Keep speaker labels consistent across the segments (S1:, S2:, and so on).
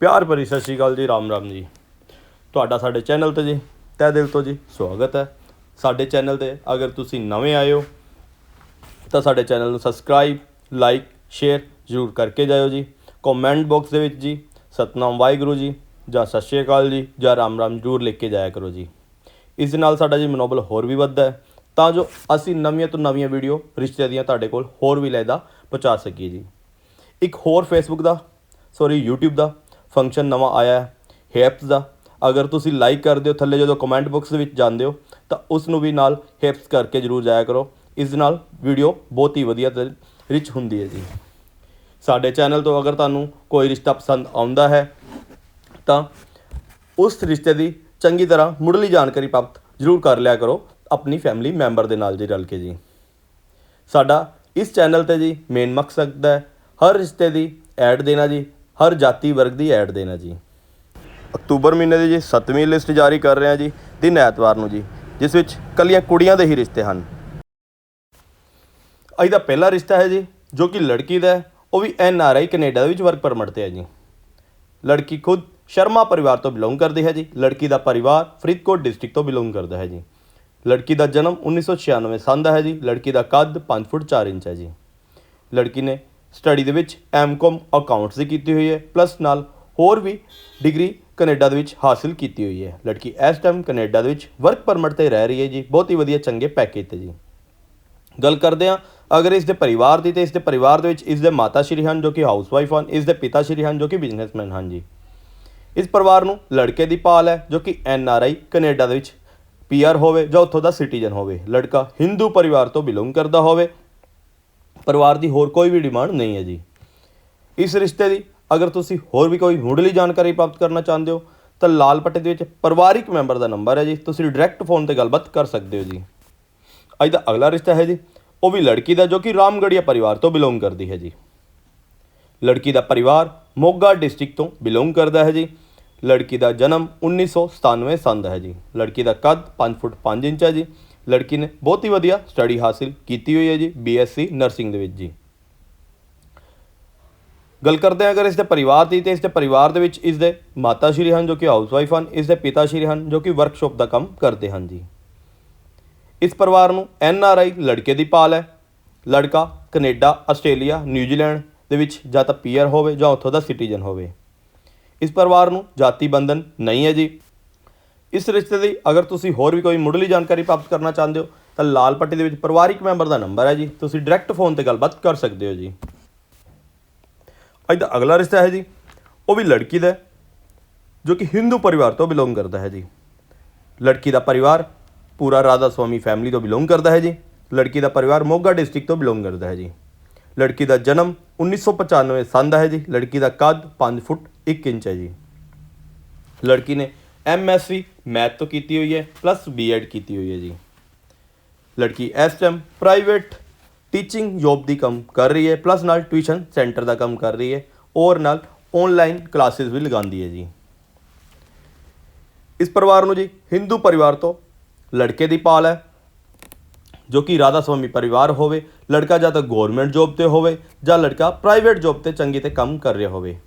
S1: ਪਿਆਰ ਭਰੀ ਸਤਿ ਸ਼੍ਰੀ ਅਕਾਲ ਜੀ, ਰਾਮ ਰਾਮ ਜੀ। ਤੁਹਾਡਾ ਸਾਡੇ ਚੈਨਲ ਤੇ ਜੀ, ਤਹਿ ਦਿਲ ਤੋਂ ਜੀ ਸਵਾਗਤ ਹੈ। ਸਾਡੇ ਚੈਨਲ ਤੇ ਅਗਰ ਤੁਸੀਂ ਨਵੇਂ ਆਏ ਹੋ, ਤਾਂ ਸਾਡੇ ਚੈਨਲ ਨੂੰ ਸਬਸਕ੍ਰਾਈਬ, ਲਾਈਕ, ਸ਼ੇਅਰ ਜ਼ਰੂਰ ਕਰਕੇ ਜਾਇਓ ਜੀ। ਕਮੈਂਟ ਬਾਕਸ ਦੇ ਵਿੱਚ ਜੀ, ਸਤਨਾਮ ਵਾਹਿਗੁਰੂ ਜੀ, ਜਾਂ ਸਤਿ ਸ਼੍ਰੀ ਅਕਾਲ ਜੀ, ਜਾਂ ਰਾਮ ਰਾਮ ਜ਼ਰੂਰ ਲਿਖ ਕੇ ਜਾਇਆ ਕਰੋ ਜੀ। ਇਸ ਦੇ ਨਾਲ ਸਾਡਾ ਜੀ ਮਨੋਬਲ ਹੋਰ ਵੀ ਵੱਧਦਾ ਹੈ, ਤਾਂ ਜੋ ਅਸੀਂ ਨਵੀਆਂ ਤੋਂ ਨਵੀਆਂ ਵੀਡੀਓ ਰਿਸ਼ਤੇ ਦੀਆਂ ਤੁਹਾਡੇ ਕੋਲ ਹੋਰ ਵੀ ਲੈਦਾ ਪਹੁੰਚਾ ਸਕੀਏ ਜੀ। ਇੱਕ ਹੋਰ ਫੇਸਬੁੱਕ ਦਾ ਸੌਰੀ YouTube ਦਾ ਫੰਕਸ਼ਨ ਨਵਾਂ ਆਇਆ ਹੈ ਹੈਪਸ ਦਾ। ਅਗਰ ਤੁਸੀਂ ਲਾਈਕ ਕਰਦੇ ਹੋ ਥੱਲੇ ਜਦੋਂ ਕਮੈਂਟ ਬਾਕਸ ਦੇ ਵਿੱਚ ਜਾਂਦੇ ਹੋ, ਤਾਂ ਉਸ ਨੂੰ ਵੀ ਨਾਲ ਹੈਪਸ ਕਰਕੇ ਜਰੂਰ ਜਾਇਆ ਕਰੋ। ਇਸ ਨਾਲ ਵੀਡੀਓ ਬਹੁਤ ਹੀ ਵਧੀਆ ਤੇ ਰਿਚ ਹੁੰਦੀ ਹੈ ਜੀ। ਸਾਡੇ ਚੈਨਲ ਤੋਂ ਅਗਰ ਤੁਹਾਨੂੰ ਕੋਈ ਰਿਸ਼ਤਾ ਪਸੰਦ ਆਉਂਦਾ ਹੈ, ਤਾਂ ਉਸ ਰਿਸ਼ਤੇ ਦੀ ਚੰਗੀ ਤਰ੍ਹਾਂ ਮੁੱਢਲੀ ਜਾਣਕਾਰੀ ਪ੍ਰਾਪਤ ਜ਼ਰੂਰ ਕਰ ਲਿਆ ਕਰੋ ਆਪਣੀ ਫੈਮਿਲੀ ਮੈਂਬਰ ਦੇ ਨਾਲ ਜੀ ਰਲ ਕੇ ਜੀ। ਸਾਡਾ ਇਸ ਚੈਨਲ ਤੇ ਜੀ ਮੇਨ ਮਕਸਦ ਹੈ ਹਰ ਰਿਸ਼ਤੇ ਦੀ ਐਡ ਦੇਣਾ ਜੀ ਹਰ ਜਾਤੀ ਵਰਗ ਦੀ ਐਡ ਦੇਣਾ ਜੀ। ਅਕਤੂਬਰ ਮਹੀਨੇ ਦੀ ਜੀ 7ਵੀਂ ਲਿਸਟ ਜਾਰੀ ਕਰ ਰਹੇ ਹਾਂ ਜੀ ਦਿਨ ਐਤਵਾਰ ਨੂੰ ਜੀ ਜਿਸ ਵਿੱਚ ਕੱਲੀਆਂ ਕੁੜੀਆਂ ਦੇ ਹੀ ਰਿਸ਼ਤੇ ਹਨ। ਅੱਜ ਦਾ ਪਹਿਲਾ ਰਿਸ਼ਤਾ ਹੈ ਜੀ ਜੋ ਕਿ ਲੜਕੀ ਦਾ ਹੈ ਉਹ ਵੀ ਐਨ ਆਰ ਆਈ ਕੈਨੇਡਾ ਦੇ ਵਿੱਚ ਵਰਕ ਪਰਮਿਟ ਤੇ ਹੈ ਜੀ। ਲੜਕੀ ਖੁਦ ਸ਼ਰਮਾ ਪਰਿਵਾਰ ਤੋਂ ਬਿਲੋਂਗ ਕਰਦੀ ਹੈ ਜੀ ਲੜਕੀ ਦਾ ਪਰਿਵਾਰ ਫਰੀਦਕੋਟ ਡਿਸਟ੍ਰਿਕਟ ਤੋਂ ਬਿਲੋਂਗ ਕਰਦਾ ਹੈ ਜੀ। ਲੜਕੀ ਦਾ ਜਨਮ 1996 ਸੰਨ ਦਾ ਹੈ ਜੀ ਲੜਕੀ ਦਾ ਕੱਦ 5 ਫੁੱਟ 4 ਇੰਚ ਹੈ ਜੀ। ਲੜਕੀ ਨੇ ਸਟੱਡੀ ਦੇ ਵਿੱਚ ਐਮਕਾਮ ਅਕਾਊਂਟਸ ਦੀ ਕੀਤੀ ਹੋਈ ਹੈ ਪਲੱਸ ਨਾਲ ਹੋਰ ਵੀ ਡਿਗਰੀ ਕੈਨੇਡਾ ਦੇ ਵਿੱਚ ਹਾਸਿਲ ਕੀਤੀ ਹੋਈ ਹੈ। ਲੜਕੀ ਇਸ ਟਾਈਮ ਕੈਨੇਡਾ ਦੇ ਵਿੱਚ ਵਰਕ ਪਰਮਿਟ ਤੇ ਰਹਿ ਰਹੀ ਹੈ ਜੀ। ਬਹੁਤ ਹੀ ਵਧੀਆ, ਚੰਗੇ ਪੈਕੇਜ ਤੇ ਜੀ। ਗੱਲ ਕਰਦੇ ਹਾਂ, ਅਗਰ ਇਸ ਦੇ ਪਰਿਵਾਰ ਦੀ ਤੇ ਇਸ ਦੇ ਪਰਿਵਾਰ ਦੇ ਵਿੱਚ ਇਸ ਦੇ ਮਾਤਾ ਸ਼੍ਰੀ ਹਨ ਜੋ ਕਿ ਹਾਊਸਵਾਈਫ ਹਨ ਇਸ ਦੇ ਪਿਤਾ ਸ਼੍ਰੀ ਹਨ ਜੋ ਕਿ ਬਿਜ਼ਨਸਮੈਨ ਹਨ ਜੀ। ਇਸ ਪਰਿਵਾਰ ਨੂੰ ਲੜਕੇ ਦੀ ਪਾਲ ਹੈ ਜੋ ਕਿ ਐਨ ਆਰ ਆਈ ਕੈਨੇਡਾ ਦੇ ਵਿੱਚ ਪੀਆਰ ਹੋਵੇ ਜਾਂ ਉੱਥੋਂ ਦਾ ਸਿਟੀਜ਼ਨ ਹੋਵੇ। ਲੜਕਾ ਹਿੰਦੂ ਪਰਿਵਾਰ ਤੋਂ ਬਿਲੋਂਗ ਕਰਦਾ ਹੋਵੇ। ਪਰਿਵਾਰ ਦੀ ਹੋਰ ਕੋਈ ਵੀ ਡਿਮਾਂਡ ਨਹੀਂ ਹੈ ਜੀ। ਇਸ ਰਿਸ਼ਤੇ ਦੀ ਅਗਰ ਤੁਸੀਂ ਹੋਰ ਵੀ ਕੋਈ ਮੁੱਢਲੀ ਜਾਣਕਾਰੀ ਪ੍ਰਾਪਤ ਕਰਨਾ ਚਾਹੁੰਦੇ ਹੋ, ਤਾਂ ਲਾਲ ਪੱਟੇ ਦੇ ਵਿੱਚ ਪਰਿਵਾਰਿਕ ਮੈਂਬਰ ਦਾ ਨੰਬਰ ਹੈ ਜੀ। ਤੁਸੀਂ ਡਾਇਰੈਕਟ ਫੋਨ ਤੇ ਗੱਲਬਾਤ ਕਰ ਸਕਦੇ ਹੋ ਜੀ। ਅੱਜ ਦਾ ਅਗਲਾ ਰਿਸ਼ਤਾ ਹੈ ਜੀ। ਉਹ ਵੀ ਲੜਕੀ ਦਾ, ਜੋ ਕਿ ਰਾਮਗੜੀਆ ਪਰਿਵਾਰ ਤੋਂ ਬਿਲੋਂਗ ਕਰਦੀ ਹੈ ਜੀ। ਲੜਕੀ ਦਾ ਪਰਿਵਾਰ ਮੋਗਾ ਡਿਸਟ੍ਰਿਕਟ ਤੋਂ ਬਿਲੋਂਗ ਕਰਦਾ ਹੈ ਜੀ। ਲੜਕੀ ਦਾ ਜਨਮ 1997 ਸੰਨ ਦਾ ਹੈ ਜੀ। ਲੜਕੀ ਦਾ ਕੱਦ 5 ਫੁੱਟ 5 ਇੰਚ ਹੈ ਜੀ। ਲੜਕੀ ਨੇ ਬਹੁਤ ਹੀ ਵਧੀਆ ਸਟੱਡੀ ਹਾਸਿਲ ਕੀਤੀ ਹੋਈ ਹੈ ਜੀ ਬੀਐਸਸੀ ਨਰਸਿੰਗ ਦੇ ਵਿੱਚ ਜੀ। ਗੱਲ ਕਰਦੇ ਹਾਂ ਅਗਰ ਇਸ ਦੇ ਪਰਿਵਾਰ ਦੀ, ਤੇ ਇਸ ਦੇ ਪਰਿਵਾਰ ਦੇ ਵਿੱਚ ਇਸ ਦੇ ਮਾਤਾ ਸ਼੍ਰੀ ਹਨ ਜੋ ਕਿ ਹਾਊਸਵਾਈਫ ਹਨ, ਇਸ ਦੇ ਪਿਤਾ ਸ਼੍ਰੀ ਹਨ ਜੋ ਕਿ ਵਰਕਸ਼ਾਪ ਦਾ ਕੰਮ ਕਰਦੇ ਹਨ ਜੀ। ਇਸ ਪਰਿਵਾਰ ਨੂੰ ਐਨ ਆਰ ਆਈ ਲੜਕੇ ਦੀ ਪਾਲ ਹੈ। ਲੜਕਾ ਕੈਨੇਡਾ, ਆਸਟ੍ਰੇਲੀਆ ਨਿਊਜ਼ੀਲੈਂਡ ਦੇ ਵਿੱਚ ਜਾਂ ਤਾਂ ਪੀਅਰ ਹੋਵੇ ਜਾਂ ਉੱਥੋਂ ਦਾ ਸਿਟੀਜ਼ਨ ਹੋਵੇ। ਇਸ ਪਰਿਵਾਰ ਨੂੰ ਜਾਤੀ ਬੰਧਨ ਨਹੀਂ ਹੈ ਜੀ। ਇਸ ਰਿਸ਼ਤੇ ਦੀ ਅਗਰ ਤੁਸੀਂ ਹੋਰ ਵੀ ਕੋਈ ਮੁੱਢਲੀ ਜਾਣਕਾਰੀ ਪ੍ਰਾਪਤ ਕਰਨਾ ਚਾਹੁੰਦੇ ਹੋ, ਤਾਂ ਲਾਲ ਪੱਟੀ ਦੇ ਵਿੱਚ ਪਰਿਵਾਰਿਕ ਮੈਂਬਰ ਦਾ ਨੰਬਰ ਹੈ ਜੀ। ਤੁਸੀਂ ਡਾਇਰੈਕਟ ਫੋਨ ਤੇ ਗੱਲਬਾਤ ਕਰ ਸਕਦੇ ਹੋ ਜੀ। ਅੱਜ ਦਾ ਅਗਲਾ ਰਿਸ਼ਤਾ ਹੈ ਜੀ, ਉਹ ਵੀ ਲੜਕੀ ਦਾ ਜੋ ਕਿ ਹਿੰਦੂ ਪਰਿਵਾਰ ਤੋਂ ਬਿਲੋਂਗ ਕਰਦਾ ਹੈ ਜੀ। ਲੜਕੀ ਦਾ ਪਰਿਵਾਰ ਪੂਰਾ ਰਾਧਾ ਸਵਾਮੀ ਫੈਮਿਲੀ ਤੋਂ ਬਿਲੋਂਗ ਕਰਦਾ ਹੈ ਜੀ। ਲੜਕੀ ਦਾ ਪਰਿਵਾਰ ਮੋਗਾ ਡਿਸਟ੍ਰਿਕਟ ਤੋਂ ਬਿਲੋਂਗ ਕਰਦਾ ਹੈ ਜੀ। ਲੜਕੀ ਦਾ ਜਨਮ 1995 ਸੰਨ ਦਾ ਹੈ ਜੀ। ਲੜਕੀ ਦਾ ਕੱਦ 5 ਫੁੱਟ 1 ਇੰਚ ਹੈ ਜੀ। ਲੜਕੀ ਨੇ ਐਮਐਸਸੀ ਮੈਥ ਤੋਂ ਕੀਤੀ ਹੋਈ ਹੈ ਪਲੱਸ ਬੀਐਡ ਕੀਤੀ ਹੋਈ ਹੈ ਜੀ। ਲੜਕੀ ਇਸ ਟਾਈਮ ਪ੍ਰਾਈਵੇਟ ਟੀਚਿੰਗ ਜੌਬ ਦੀ ਕੰਮ ਕਰ ਰਹੀ ਹੈ ਪਲੱਸ ਨਾਲ ਟਿਊਸ਼ਨ ਸੈਂਟਰ ਦਾ ਕੰਮ ਕਰ ਰਹੀ ਹੈ, ਔਰ ਨਾਲ ਆਨਲਾਈਨ ਕਲਾਸਿਸ ਵੀ ਲਗਾਉਂਦੀ ਹੈ ਜੀ। ਇਸ ਪਰਿਵਾਰ ਨੂੰ ਜੀ ਹਿੰਦੂ ਪਰਿਵਾਰ ਤੋਂ ਲੜਕੇ ਦੀ ਪਾਲ ਹੈ, ਜੋ ਕਿ ਰਾਧਾ ਸਵਾਮੀ ਪਰਿਵਾਰ ਹੋਵੇ, ਲੜਕਾ ਜਾਂ ਤਾਂ ਗਵਰਨਮੈਂਟ ਜੌਬ ਤੇ ਹੋਵੇ, ਜਾਂ ਲੜਕਾ ਪ੍ਰਾਈਵੇਟ ਜੌਬ ਤੇ ਚੰਗੀ ਤੇ ਕੰਮ ਕਰ ਰਿਹਾ ਹੋਵੇ।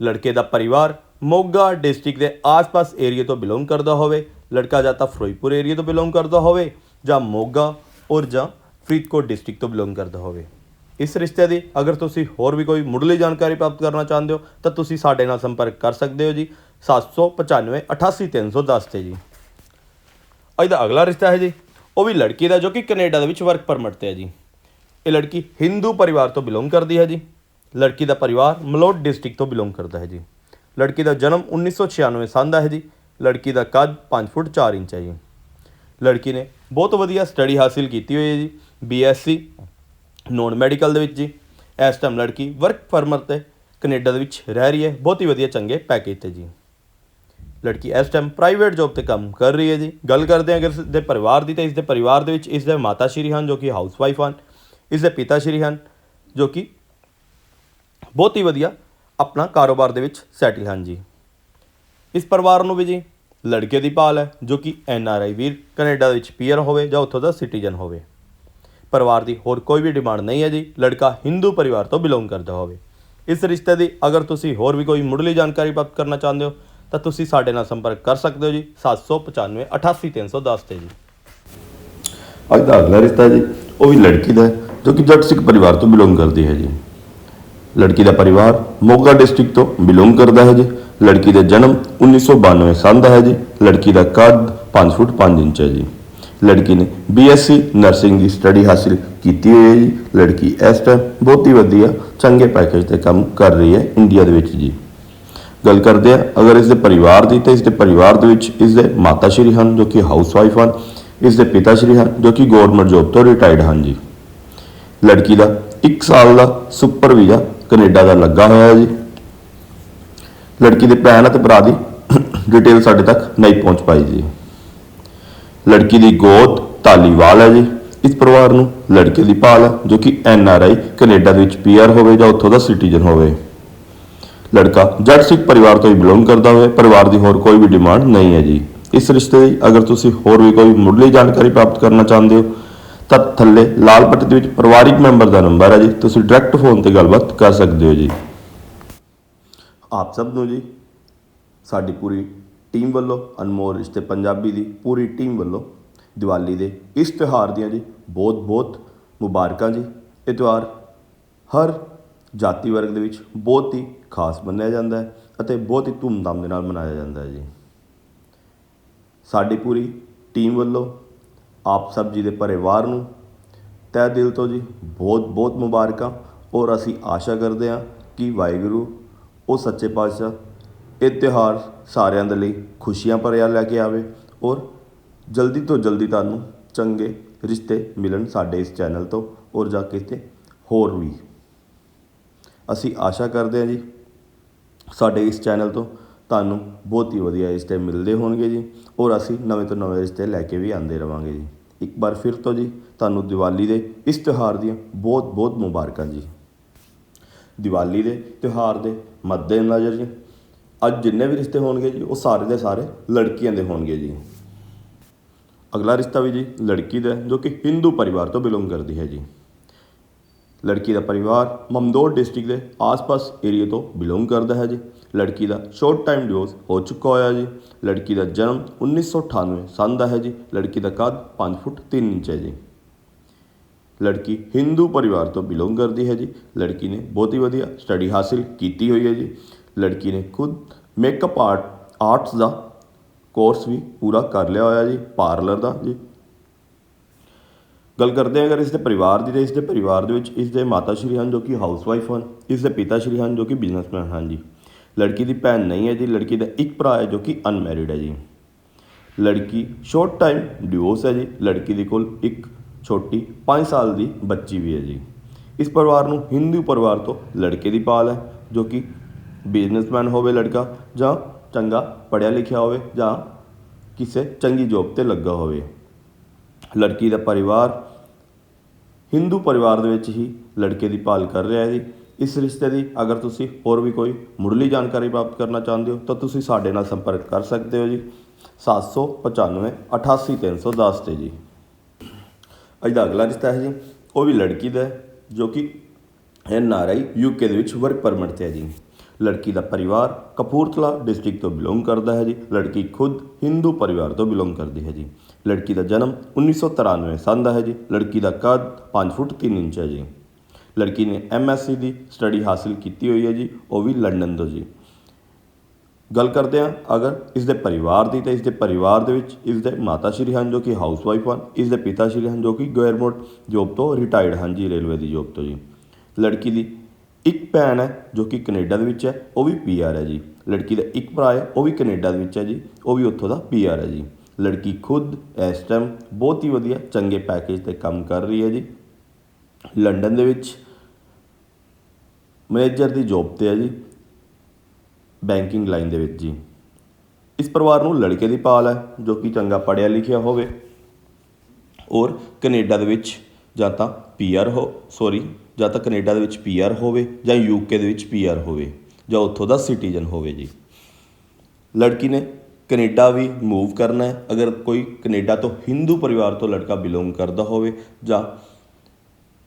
S1: ਲੜਕੇ ਦਾ ਪਰਿਵਾਰ ਮੋਗਾ ਡਿਸਟ੍ਰਿਕਟ ਦੇ ਆਸ-ਪਾਸ ਏਰੀਆ ਤੋਂ ਬਿਲੋਂਗ ਕਰਦਾ ਹੋਵੇ, ਲੜਕਾ ਜਾਂ ਤਾਂ ਫਿਰੋਜ਼ਪੁਰ ਏਰੀਆ ਤੋਂ ਬਿਲੋਂਗ ਕਰਦਾ ਹੋਵੇ, ਜਾਂ ਮੋਗਾ ਔਰ ਜਾਂ ਫਰੀਦਕੋਟ ਡਿਸਟ੍ਰਿਕਟ ਤੋਂ ਬਿਲੋਂਗ ਕਰਦਾ ਹੋਵੇ। ਇਸ ਰਿਸ਼ਤੇ ਦੀ ਅਗਰ ਤੁਸੀਂ ਹੋਰ ਵੀ ਕੋਈ ਮੁੱਢਲੀ ਜਾਣਕਾਰੀ ਪ੍ਰਾਪਤ ਕਰਨਾ ਚਾਹੁੰਦੇ ਹੋ, ਤਾਂ ਤੁਸੀਂ ਸਾਡੇ ਨਾਲ ਸੰਪਰਕ ਕਰ ਸਕਦੇ ਹੋ ਜੀ। 795 88310 ਤੇ ਜੀ। ਅੱਜ ਦਾ ਅਗਲਾ ਰਿਸ਼ਤਾ ਹੈ ਜੀ, ਉਹ ਵੀ ਲੜਕੀ ਦਾ ਜੋ ਕਿ ਕੈਨੇਡਾ ਦੇ ਵਿੱਚ ਵਰਕ ਪਰਮਿਟ ਤੇ ਹੈ ਜੀ। ਇਹ ਲੜਕੀ ਹਿੰਦੂ ਪਰਿਵਾਰ ਤੋਂ ਬਿਲੋਂਗ ਕਰਦੀ ਹੈ ਜੀ। ਲੜਕੀ ਦਾ ਪਰਿਵਾਰ ਮਲੋਟ ਡਿਸਟ੍ਰਿਕਟ ਤੋਂ ਬਿਲੋਂਗ ਕਰਦਾ ਹੈ ਜੀ। ਲੜਕੀ ਦਾ ਜਨਮ 1996 ਸਾਲ ਦਾ ਹੈ ਜੀ। ਲੜਕੀ ਦਾ ਕੱਦ 5 ਫੁੱਟ 4 ਇੰਚ ਹੈ ਜੀ। ਲੜਕੀ ਨੇ ਬਹੁਤ ਵਧੀਆ ਸਟੱਡੀ ਹਾਸਿਲ ਕੀਤੀ ਹੋਈ ਹੈ ਜੀ ਬੀਐਸਸੀ ਨੋਨ ਮੈਡੀਕਲ ਦੇ ਵਿੱਚ ਜੀ। ਇਸ ਟਾਈਮ ਲੜਕੀ ਵਰਕ ਫਾਰਮਰ ਤੇ ਕੈਨੇਡਾ ਦੇ ਵਿੱਚ ਰਹਿ ਰਹੀ ਹੈ। ਬਹੁਤ ਹੀ ਵਧੀਆ ਚੰਗੇ ਪੈਕੇਜ ਤੇ ਜੀ। ਲੜਕੀ ਇਸ ਟਾਈਮ ਪ੍ਰਾਈਵੇਟ ਜੌਬ ਤੇ ਕੰਮ ਕਰ ਰਹੀ ਹੈ ਜੀ। ਗੱਲ ਕਰਦੇ ਹਾਂ ਅਗਰ ਇਸ ਦੇ ਪਰਿਵਾਰ ਦੀ, ਤਾਂ ਇਸ ਦੇ ਪਰਿਵਾਰ ਦੇ ਵਿੱਚ ਇਸ ਦੇ ਮਾਤਾ ਸ਼੍ਰੀ ਹਨ, ਜੋ ਕਿ ਹਾਊਸਵਾਈਫ ਹਨ। ਇਸ ਦੇ ਪਿਤਾ ਸ਼੍ਰੀ ਹਨ, ਜੋ ਕਿ ਬਹੁਤ ਹੀ ਵਧੀਆ ਆਪਣਾ ਕਾਰੋਬਾਰ ਦੇ ਵਿੱਚ ਸੈਟਲ ਹਨ ਜੀ ਇਸ ਪਰਿਵਾਰ ਨੂੰ ਵੀ ਜੀ, ਲੜਕੇ ਦੀ ਭਾਲ ਹੈ, ਜੋ ਕਿ ਐਨ ਆਰ ਆਈ ਵੀਰ ਕੈਨੇਡਾ ਦੇ ਵਿੱਚ ਪੀਅਰ ਹੋਵੇ ਜਾਂ ਉੱਥੋਂ ਦਾ ਸਿਟੀਜ਼ਨ ਹੋਵੇ। ਪਰਿਵਾਰ ਦੀ ਹੋਰ ਕੋਈ ਵੀ ਡਿਮਾਂਡ ਨਹੀਂ ਹੈ ਜੀ, ਲੜਕਾ ਹਿੰਦੂ ਪਰਿਵਾਰ ਤੋਂ ਬਿਲੋਂਗ ਕਰਦਾ ਹੋਵੇ। ਇਸ ਰਿਸ਼ਤੇ ਦੀ ਅਗਰ ਤੁਸੀਂ ਹੋਰ ਵੀ ਕੋਈ ਮੁੱਢਲੀ ਜਾਣਕਾਰੀ ਪ੍ਰਾਪਤ ਕਰਨਾ ਚਾਹੁੰਦੇ ਹੋ, ਤਾਂ ਤੁਸੀਂ ਸਾਡੇ ਨਾਲ ਸੰਪਰਕ ਕਰ ਸਕਦੇ ਹੋ ਜੀ 795 88310 ਤੇ ਜੀ।
S2: ਅੱਜ ਦਾ ਅਗਲਾ ਰਿਸ਼ਤਾ ਜੀ, ਉਹ ਵੀ ਲੜਕੀ ਦਾ ਜੋ ਕਿ ਜੱਟ ਸਿੱਖ ਪਰਿਵਾਰ ਤੋਂ ਬਿਲੋਂਗ ਕਰਦੀ ਹੈ ਜੀ। ਲੜਕੀ ਦਾ ਪਰਿਵਾਰ ਮੋਗਾ ਡਿਸਟ੍ਰਿਕਟ ਤੋਂ ਬਿਲੋਂਗ ਕਰਦਾ ਹੈ ਜੀ। ਲੜਕੀ ਦਾ ਜਨਮ 1992 ਸਾਲ ਦਾ ਹੈ ਜੀ। ਲੜਕੀ ਦਾ ਕੱਦ 5 ਫੁੱਟ 5 ਇੰਚ ਹੈ ਜੀ। ਲੜਕੀ ਨੇ ਬੀਐਸਸੀ ਨਰਸਿੰਗ ਦੀ ਸਟੱਡੀ ਹਾਸਿਲ ਕੀਤੀ ਹੋਈ ਹੈ ਜੀ। ਲੜਕੀ ਇਸ ਟਾਈਮ ਬਹੁਤ ਹੀ ਵਧੀਆ, ਚੰਗੇ ਪੈਕੇਜ ਤੇ ਕੰਮ ਕਰ ਰਹੀ ਹੈ ਇੰਡੀਆ ਦੇ ਵਿੱਚ ਜੀ। ਗੱਲ ਕਰਦੇ ਆ ਅਗਰ ਇਸ ਦੇ ਪਰਿਵਾਰ ਦੀ, ਤਾਂ ਇਸ ਦੇ ਪਰਿਵਾਰ ਦੇ ਵਿੱਚ ਇਸ ਦੇ ਮਾਤਾ ਸ਼੍ਰੀ ਹਨ ਜੋ ਕਿ ਹਾਊਸ ਵਾਈਫ ਹਨ ਇਸ ਦੇ ਪਿਤਾ ਸ਼੍ਰੀ ਹਨ ਜੋ ਕਿ ਗਵਰਨਮੈਂਟ ਜੋਬ ਤੋਂ ਰਿਟਾਇਰਡ ਹਨ ਜੀ। ਲੜਕੀ ਦਾ 1 ਸਾਲ ਦਾ ਸੁਪਰ ਵੀਜ਼ਾ ਕੈਨੇਡਾ ਦਾ ਲੱਗਾ ਹੋਇਆ ਹੈ ਜੀ। ਲੜਕੀ ਦੇ ਭੈਣ ਅਤੇ ਭਰਾ ਦੀ ਡਿਟੇਲ ਸਾਡੇ ਤੱਕ ਨਹੀਂ ਪਹੁੰਚ ਪਾਈ ਜੀ। ਲੜਕੀ ਦੀ ਗੋਤ ਤਾਲੀਵਾਲ ਹੈ ਜੀ। ਇਸ ਪਰਿਵਾਰ ਨੂੰ ਲੜਕੇ ਦੀ ਭਾਲ ਹੈ, ਜੋ ਕਿ ਐਨ ਆਰ ਆਈ ਕੈਨੇਡਾ ਦੇ ਵਿੱਚ ਪੀਆਰ ਹੋਵੇ ਜਾਂ ਉੱਥੋਂ ਦਾ ਸਿਟੀਜ਼ਨ ਹੋਵੇ। ਲੜਕਾ ਜੱਟ ਸਿੱਖ ਪਰਿਵਾਰ ਤੋਂ ਹੀ ਬਿਲੋਂਗ ਕਰਦਾ ਹੋਵੇ, ਪਰਿਵਾਰ ਦੀ ਹੋਰ ਕੋਈ ਵੀ ਡਿਮਾਂਡ ਨਹੀਂ ਹੈ ਜੀ। ਇਸ ਰਿਸ਼ਤੇ ਦੀ ਅਗਰ ਤੁਸੀਂ ਹੋਰ ਵੀ ਕੋਈ ਮੁੱਢਲੀ ਜਾਣਕਾਰੀ ਪ੍ਰਾਪਤ ਕਰਨਾ ਚਾਹੁੰਦੇ ਹੋ ਤਾਂ ਥੱਲੇ ਲਾਲ ਪੱਟੀ ਦੇ ਵਿੱਚ ਪਰਿਵਾਰਿਕ ਮੈਂਬਰ ਦਾ ਨੰਬਰ ਹੈ ਜੀ। ਤੁਸੀਂ ਡਾਇਰੈਕਟ ਫੋਨ ਤੇ ਗੱਲਬਾਤ ਕਰ ਸਕਦੇ ਹੋ ਜੀ।
S1: ਆਪ ਸਭ ਨੂੰ ਜੀ, ਸਾਡੀ ਪੂਰੀ ਟੀਮ ਵੱਲੋਂ ਅਨਮੋਲ ਰਿਸ਼ਤੇ ਪੰਜਾਬੀ ਦੀ ਪੂਰੀ ਟੀਮ ਵੱਲੋਂ ਦੀਵਾਲੀ ਦੇ ਇਸ ਤਿਉਹਾਰ ਦੀਆਂ ਜੀ ਬਹੁਤ ਬਹੁਤ ਮੁਬਾਰਕਾਂ ਜੀ। ਇਹ ਤਿਉਹਾਰ ਹਰ ਜਾਤੀ ਵਰਗ ਦੇ ਵਿੱਚ ਬਹੁਤ ਹੀ ਖਾਸ ਮੰਨਿਆ ਜਾਂਦਾ ਹੈ ਅਤੇ ਬਹੁਤ ਹੀ ਧੂਮਧਾਮ ਦੇ ਨਾਲ ਮਨਾਇਆ ਜਾਂਦਾ ਹੈ ਜੀ। ਸਾਡੀ ਪੂਰੀ ਟੀਮ ਵੱਲੋਂ ਆਪ ਸਭ ਜੀ ਦੇ ਪਰਿਵਾਰ ਨੂੰ। ਤਹਿ ਦਿਲ ਤੋਂ ਜੀ ਬਹੁਤ ਬਹੁਤ ਮੁਬਾਰਕਾਂ। ਔਰ ਅਸੀਂ ਆਸ਼ਾ ਕਰਦੇ ਹਾਂ ਕਿ ਵਾਹਿਗੁਰੂ ਉਹ ਸੱਚੇ ਪਾਤਸ਼ਾਹ ਇਹ ਤਿਉਹਾਰ ਸਾਰਿਆਂ ਦੇ ਲਈ ਖੁਸ਼ੀਆਂ ਭਰਿਆ ਲੈ ਕੇ ਆਵੇ। ਔਰ ਜਲਦੀ ਤੋਂ ਜਲਦੀ ਤੁਹਾਨੂੰ ਚੰਗੇ ਰਿਸ਼ਤੇ ਮਿਲਣ ਸਾਡੇ ਇਸ ਚੈਨਲ ਤੋਂ। ਔਰ ਜਾ ਕੇ ਤੇ ਹੋਰ ਵੀ। ਅਸੀਂ ਆਸ਼ਾ ਕਰਦੇ ਹਾਂ ਜੀ ਸਾਡੇ ਇਸ ਚੈਨਲ ਤੋਂ ਤੁਹਾਨੂੰ ਬਹੁਤ ਹੀ ਵਧੀਆ ਰਿਸ਼ਤੇ ਮਿਲਦੇ ਹੋਣਗੇ ਜੀ। ਔਰ ਅਸੀਂ ਨਵੇਂ ਤੋਂ ਨਵੇਂ ਰਿਸ਼ਤੇ ਲੈ ਕੇ ਵੀ ਆਉਂਦੇ ਰਵਾਂਗੇ ਜੀ। ਇੱਕ ਵਾਰ ਫਿਰ ਤੋਂ ਜੀ, ਤੁਹਾਨੂੰ ਦੀਵਾਲੀ ਦੇ ਇਸ ਤਿਉਹਾਰ ਦੀਆਂ ਬਹੁਤ ਬਹੁਤ ਮੁਬਾਰਕਾਂ ਜੀ। ਦੀਵਾਲੀ ਦੇ ਤਿਉਹਾਰ ਦੇ ਮੱਦੇਨਜ਼ਰ ਜੀ, ਅੱਜ ਜਿੰਨੇ ਵੀ ਰਿਸ਼ਤੇ ਹੋਣਗੇ ਜੀ, ਉਹ ਸਾਰੇ ਦੇ ਸਾਰੇ ਲੜਕੀਆਂ ਦੇ ਹੋਣਗੇ ਜੀ। ਅਗਲਾ ਰਿਸ਼ਤਾ ਵੀ ਜੀ ਲੜਕੀ ਦਾ ਜੋ ਕਿ ਹਿੰਦੂ ਪਰਿਵਾਰ ਤੋਂ ਬਿਲੋਂਗ ਕਰਦੀ ਹੈ ਜੀ। ਲੜਕੀ ਦਾ ਪਰਿਵਾਰ ਮਮਦੋੜ ਡਿਸਟ੍ਰਿਕਟ ਦੇ ਆਸ-ਪਾਸ ਏਰੀਆ ਤੋਂ ਬਿਲੋਂਗ ਕਰਦਾ ਹੈ ਜੀ। ਲੜਕੀ ਦਾ ਸ਼ਾਰਟ ਟਾਈਮ ਡਿਵੋਰਸ ਹੋ ਚੁੱਕਾ ਹੋਇਆ ਜੀ। ਲੜਕੀ ਦਾ ਜਨਮ 1998 ਸੰਨ ਦਾ ਹੈ ਜੀ। ਲੜਕੀ ਦਾ ਕੱਦ 5 ਫੁੱਟ 3 ਇੰਚ ਹੈ ਜੀ। ਲੜਕੀ ਹਿੰਦੂ ਪਰਿਵਾਰ ਤੋਂ ਬਿਲੋਂਗ ਕਰਦੀ ਹੈ ਜੀ। ਲੜਕੀ ਨੇ ਬਹੁਤ ਹੀ ਵਧੀਆ ਸਟੱਡੀ ਹਾਸਿਲ ਕੀਤੀ ਹੋਈ ਹੈ ਜੀ। ਲੜਕੀ ਨੇ ਖੁਦ ਮੇਕਅਪ ਆਰਟ ਆਰਟਸ ਦਾ ਕੋਰਸ ਵੀ ਪੂਰਾ ਕਰ ਲਿਆ ਹੋਇਆ ਜੀ। ਪਾਰਲਰ ਦਾ ਜੀ। ਗੱਲ ਕਰਦੇ ਹਾਂ ਅਗਰ ਇਸ ਦੇ ਪਰਿਵਾਰ ਦੀ ਤਾਂ ਇਸ ਦੇ ਪਰਿਵਾਰ ਦੇ ਵਿੱਚ ਇਸ ਦੇ ਮਾਤਾ ਸ਼੍ਰੀ ਹਨ ਜੋ ਕਿ ਹਾਊਸਵਾਈਫ ਹਨ, ਇਸ ਦੇ ਪਿਤਾ ਸ਼੍ਰੀ ਹਨ ਜੋ ਕਿ ਬਿਜ਼ਨਸਮੈਨ ਹਨ ਜੀ। ਲੜਕੀ ਦੀ ਭੈਣ ਨਹੀਂ ਹੈ ਜੀ, ਲੜਕੀ ਦਾ ਇੱਕ ਭਰਾ ਹੈ ਜੋ ਕਿ ਅਨਮੈਰਿਡ ਹੈ ਜੀ। ਲੜਕੀ ਸ਼ਾਰਟ ਟਾਈਮ ਡਿਵੋਰਸ ਹੈ ਜੀ, ਲੜਕੀ ਦੇ ਕੋਲ ਇੱਕ ਛੋਟੀ 5 ਸਾਲ ਦੀ ਬੱਚੀ ਵੀ ਹੈ ਜੀ। ਇਸ ਪਰਿਵਾਰ ਨੂੰ ਹਿੰਦੂ ਪਰਿਵਾਰ ਤੋਂ ਲੜਕੇ ਦੀ ਪਾਲ ਹੈ, ਜੋ ਕਿ ਬਿਜ਼ਨਸਮੈਨ ਹੋਵੇ ਲੜਕਾ, ਜਾਂ ਚੰਗਾ ਪੜ੍ਹਿਆ ਲਿਖਿਆ ਹੋਵੇ, ਜਾਂ ਕਿਸੇ ਚੰਗੀ ਜੋਬ ਤੇ ਲੱਗਾ ਹੋਵੇ। ਲੜਕੀ ਦਾ ਪਰਿਵਾਰ, ਹਿੰਦੂ ਪਰਿਵਾਰ ਦੇ ਵਿੱਚ ਹੀ ਲੜਕੇ ਦੀ ਭਾਲ ਕਰ ਰਿਹਾ ਹੈ ਜੀ। ਇਸ ਰਿਸ਼ਤੇ ਦੀ ਅਗਰ ਤੁਸੀਂ ਹੋਰ ਵੀ ਕੋਈ ਮੁੱਢਲੀ ਜਾਣਕਾਰੀ ਪ੍ਰਾਪਤ ਕਰਨਾ ਚਾਹੁੰਦੇ ਹੋ, ਤਾਂ ਤੁਸੀਂ ਸਾਡੇ ਨਾਲ ਸੰਪਰਕ ਕਰ ਸਕਦੇ ਹੋ ਜੀ। 795 88310 ਤੇ ਜੀ। ਅੱਜ ਦਾ ਅਗਲਾ ਰਿਸ਼ਤਾ ਹੈ ਜੀ। ਉਹ ਵੀ ਲੜਕੀ ਦਾ ਜੋ ਕਿ ਐਨ ਆਰ ਆਈ ਯੂਕੇ ਦੇ ਵਿੱਚ ਵਰਕ ਪਰਮਿਟ ਤੇ ਹੈ ਜੀ। ਲੜਕੀ ਦਾ ਪਰਿਵਾਰ ਕਪੂਰਥਲਾ ਡਿਸਟ੍ਰਿਕਟ ਤੋਂ ਬਿਲੋਂਗ ਕਰਦਾ ਹੈ ਜੀ। ਲੜਕੀ ਖੁਦ ਹਿੰਦੂ ਪਰਿਵਾਰ ਤੋਂ ਬਿਲੋਂਗ ਕਰਦੀ ਹੈ ਜੀ। ਲੜਕੀ ਦਾ ਜਨਮ 1993 ਸਾਲ ਦਾ ਹੈ ਜੀ। ਲੜਕੀ ਦਾ ਕੱਦ? 5 ਫੁੱਟ 3 ਇੰਚ ਹੈ ਜੀ। ਲੜਕੀ ਨੇ ਐਮਐਸਸੀ ਦੀ ਸਟੱਡੀ ਹਾਸਿਲ ਕੀਤੀ ਹੋਈ ਹੈ ਜੀ। ਉਹ ਵੀ ਲੰਡਨ ਤੋਂ ਜੀ। ਗੱਲ ਕਰਦੇ ਹਾਂ ਅਗਰ ਇਸ ਦੇ ਪਰਿਵਾਰ ਦੀ ਤਾਂ ਇਸ ਦੇ ਪਰਿਵਾਰ ਦੇ ਵਿੱਚ ਇਸ ਦੇ ਮਾਤਾ ਸ਼੍ਰੀ ਹਨ ਜੋ ਕਿ ਹਾਊਸ ਵਾਈਫ ਹਨ, ਇਸ ਦੇ ਪਿਤਾ ਸ਼੍ਰੀ ਹਨ ਜੋ ਕਿ ਗਵਰਨਮੈਂਟ ਜੋਬ ਤੋਂ ਰਿਟਾਇਰਡ ਹਨ ਜੀ ਰੇਲਵੇ ਦੀ ਜੋਬ ਤੋਂ ਜੀ। ਲੜਕੀ ਦੀ ਇੱਕ ਭੈਣ ਹੈ ਜੋ ਕਿ ਕੈਨੇਡਾ ਦੇ ਵਿੱਚ ਹੈ, ਉਹ ਵੀ ਪੀਆਰ ਹੈ ਜੀ। ਲੜਕੀ ਦਾ ਇੱਕ ਭਰਾ ਹੈ, ਉਹ ਵੀ ਕੈਨੇਡਾ ਦੇ ਵਿੱਚ ਹੈ ਜੀ। ਉਹ ਵੀ ਉੱਥੋਂ ਦਾ ਪੀਆਰ ਹੈ ਜੀ। ਲੜਕੀ ਖੁਦ ਇਸ ਟਾਈਮ ਬਹੁਤ ਹੀ ਵਧੀਆ ਚੰਗੇ ਪੈਕੇਜ ਤੇ ਕੰਮ ਕਰ ਰਹੀ ਹੈ ਜੀ। ਲੰਡਨ ਦੇ ਵਿੱਚ ਮੈਨੇਜਰ ਦੀ ਜੌਬ ਤੇ ਹੈ ਜੀ। ਬੈਂਕਿੰਗ ਲਾਈਨ ਦੇ ਵਿੱਚ ਜੀ। ਇਸ ਪਰਿਵਾਰ ਨੂੰ ਲੜਕੇ ਦੀ ਪਾਲ ਹੈ, ਜੋ ਕਿ ਚੰਗਾ ਪੜ੍ਹਿਆ ਲਿਖਿਆ ਹੋਵੇ। ਔਰ ਕੈਨੇਡਾ ਦੇ ਵਿੱਚ ਜਾਂ ਤਾਂ ਪੀਆਰ ਹੋ ਸੌਰੀ ਜਾਂ ਤਾਂ ਕੈਨੇਡਾ ਦੇ ਵਿੱਚ ਪੀਆਰ ਹੋਵੇ ਜਾਂ ਯੂਕੇ ਦੇ ਵਿੱਚ ਪੀਆਰ ਹੋਵੇ ਜਾਂ ਉੱਥੋਂ ਦਾ ਸਿਟੀਜ਼ਨ ਹੋਵੇ ਜੀ। ਲੜਕੀ ਨੇ ਕੈਨੇਡਾ ਵੀ ਮੂਵ ਕਰਨਾ ਹੈ। ਅਗਰ ਕੋਈ ਕੈਨੇਡਾ ਤੋਂ ਹਿੰਦੂ ਪਰਿਵਾਰ ਤੋਂ ਲੜਕਾ ਬਿਲੋਂਗ ਕਰਦਾ ਹੋਵੇ ਜਾਂ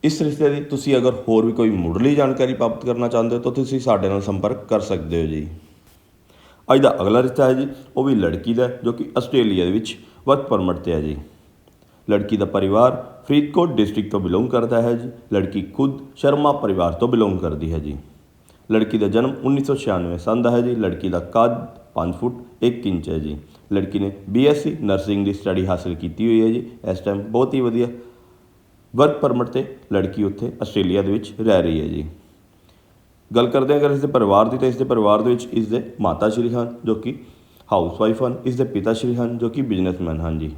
S2: ਇਸ ਰਿਸ਼ਤੇ ਦੀ ਤੁਸੀਂ ਅਗਰ ਹੋਰ ਵੀ ਕੋਈ ਮੁੱਢਲੀ ਜਾਣਕਾਰੀ ਪ੍ਰਾਪਤ ਕਰਨਾ ਚਾਹੁੰਦੇ ਹੋ, ਤਾਂ ਤੁਸੀਂ ਸਾਡੇ ਨਾਲ ਸੰਪਰਕ ਕਰ ਸਕਦੇ ਹੋ ਜੀ। ਅੱਜ ਦਾ ਅਗਲਾ ਰਿਸ਼ਤਾ ਹੈ ਜੀ, ਉਹ ਵੀ ਲੜਕੀ ਦਾ ਜੋ ਕਿ ਆਸਟ੍ਰੇਲੀਆ ਦੇ ਵਿੱਚ ਵਰਕ ਪਰਮਿਟ ਤੇ ਹੈ ਜੀ। ਲੜਕੀ ਦਾ ਪਰਿਵਾਰ ਫਰੀਦਕੋਟ ਡਿਸਟ੍ਰਿਕਟ ਤੋਂ ਬਿਲੋਂਗ ਕਰਦਾ ਹੈ ਜੀ। ਲੜਕੀ ਖੁਦ ਸ਼ਰਮਾ ਪਰਿਵਾਰ ਤੋਂ ਬਿਲੋਂਗ ਕਰਦੀ ਹੈ ਜੀ। ਲੜਕੀ ਦਾ ਜਨਮ 1996 ਸੰਨ ਦਾ ਹੈ ਜੀ। ਲੜਕੀ ਦਾ ਕੱਦ 5 ਫੁੱਟ 1 ਇੰਚ ਹੈ ਜੀ। ਲੜਕੀ ਨੇ ਬੀਐਸਸੀ ਨਰਸਿੰਗ ਦੀ ਸਟੱਡੀ ਹਾਸਲ ਕੀਤੀ ਹੋਈ ਹੈ ਜੀ। ਇਸ ਟਾਈਮ ਬਹੁਤ ਹੀ ਵਧੀਆ ਵਰਕ ਪਰਮਿਟ ਤੇ ਲੜਕੀ ਉੱਥੇ ਆਸਟ੍ਰੇਲੀਆ ਦੇ ਵਿੱਚ ਰਹਿ ਰਹੀ ਹੈ ਜੀ। ਗੱਲ ਕਰਦੇ ਹਾਂ ਅਗਰ ਇਸ ਦੇ ਪਰਿਵਾਰ ਦੀ, ਤਾਂ ਇਸ ਦੇ ਪਰਿਵਾਰ ਦੇ ਵਿੱਚ ਇਸ ਦੇ ਮਾਤਾ ਸ਼੍ਰੀ ਹਨ, ਜੋ ਕਿ ਹਾਊਸ ਵਾਈਫ ਹਨ। ਇਸ ਦੇ ਪਿਤਾ ਸ਼੍ਰੀ ਹਨ, ਜੋ ਕਿ ਬਿਜ਼ਨਸਮੈਨ ਹਨ ਜੀ।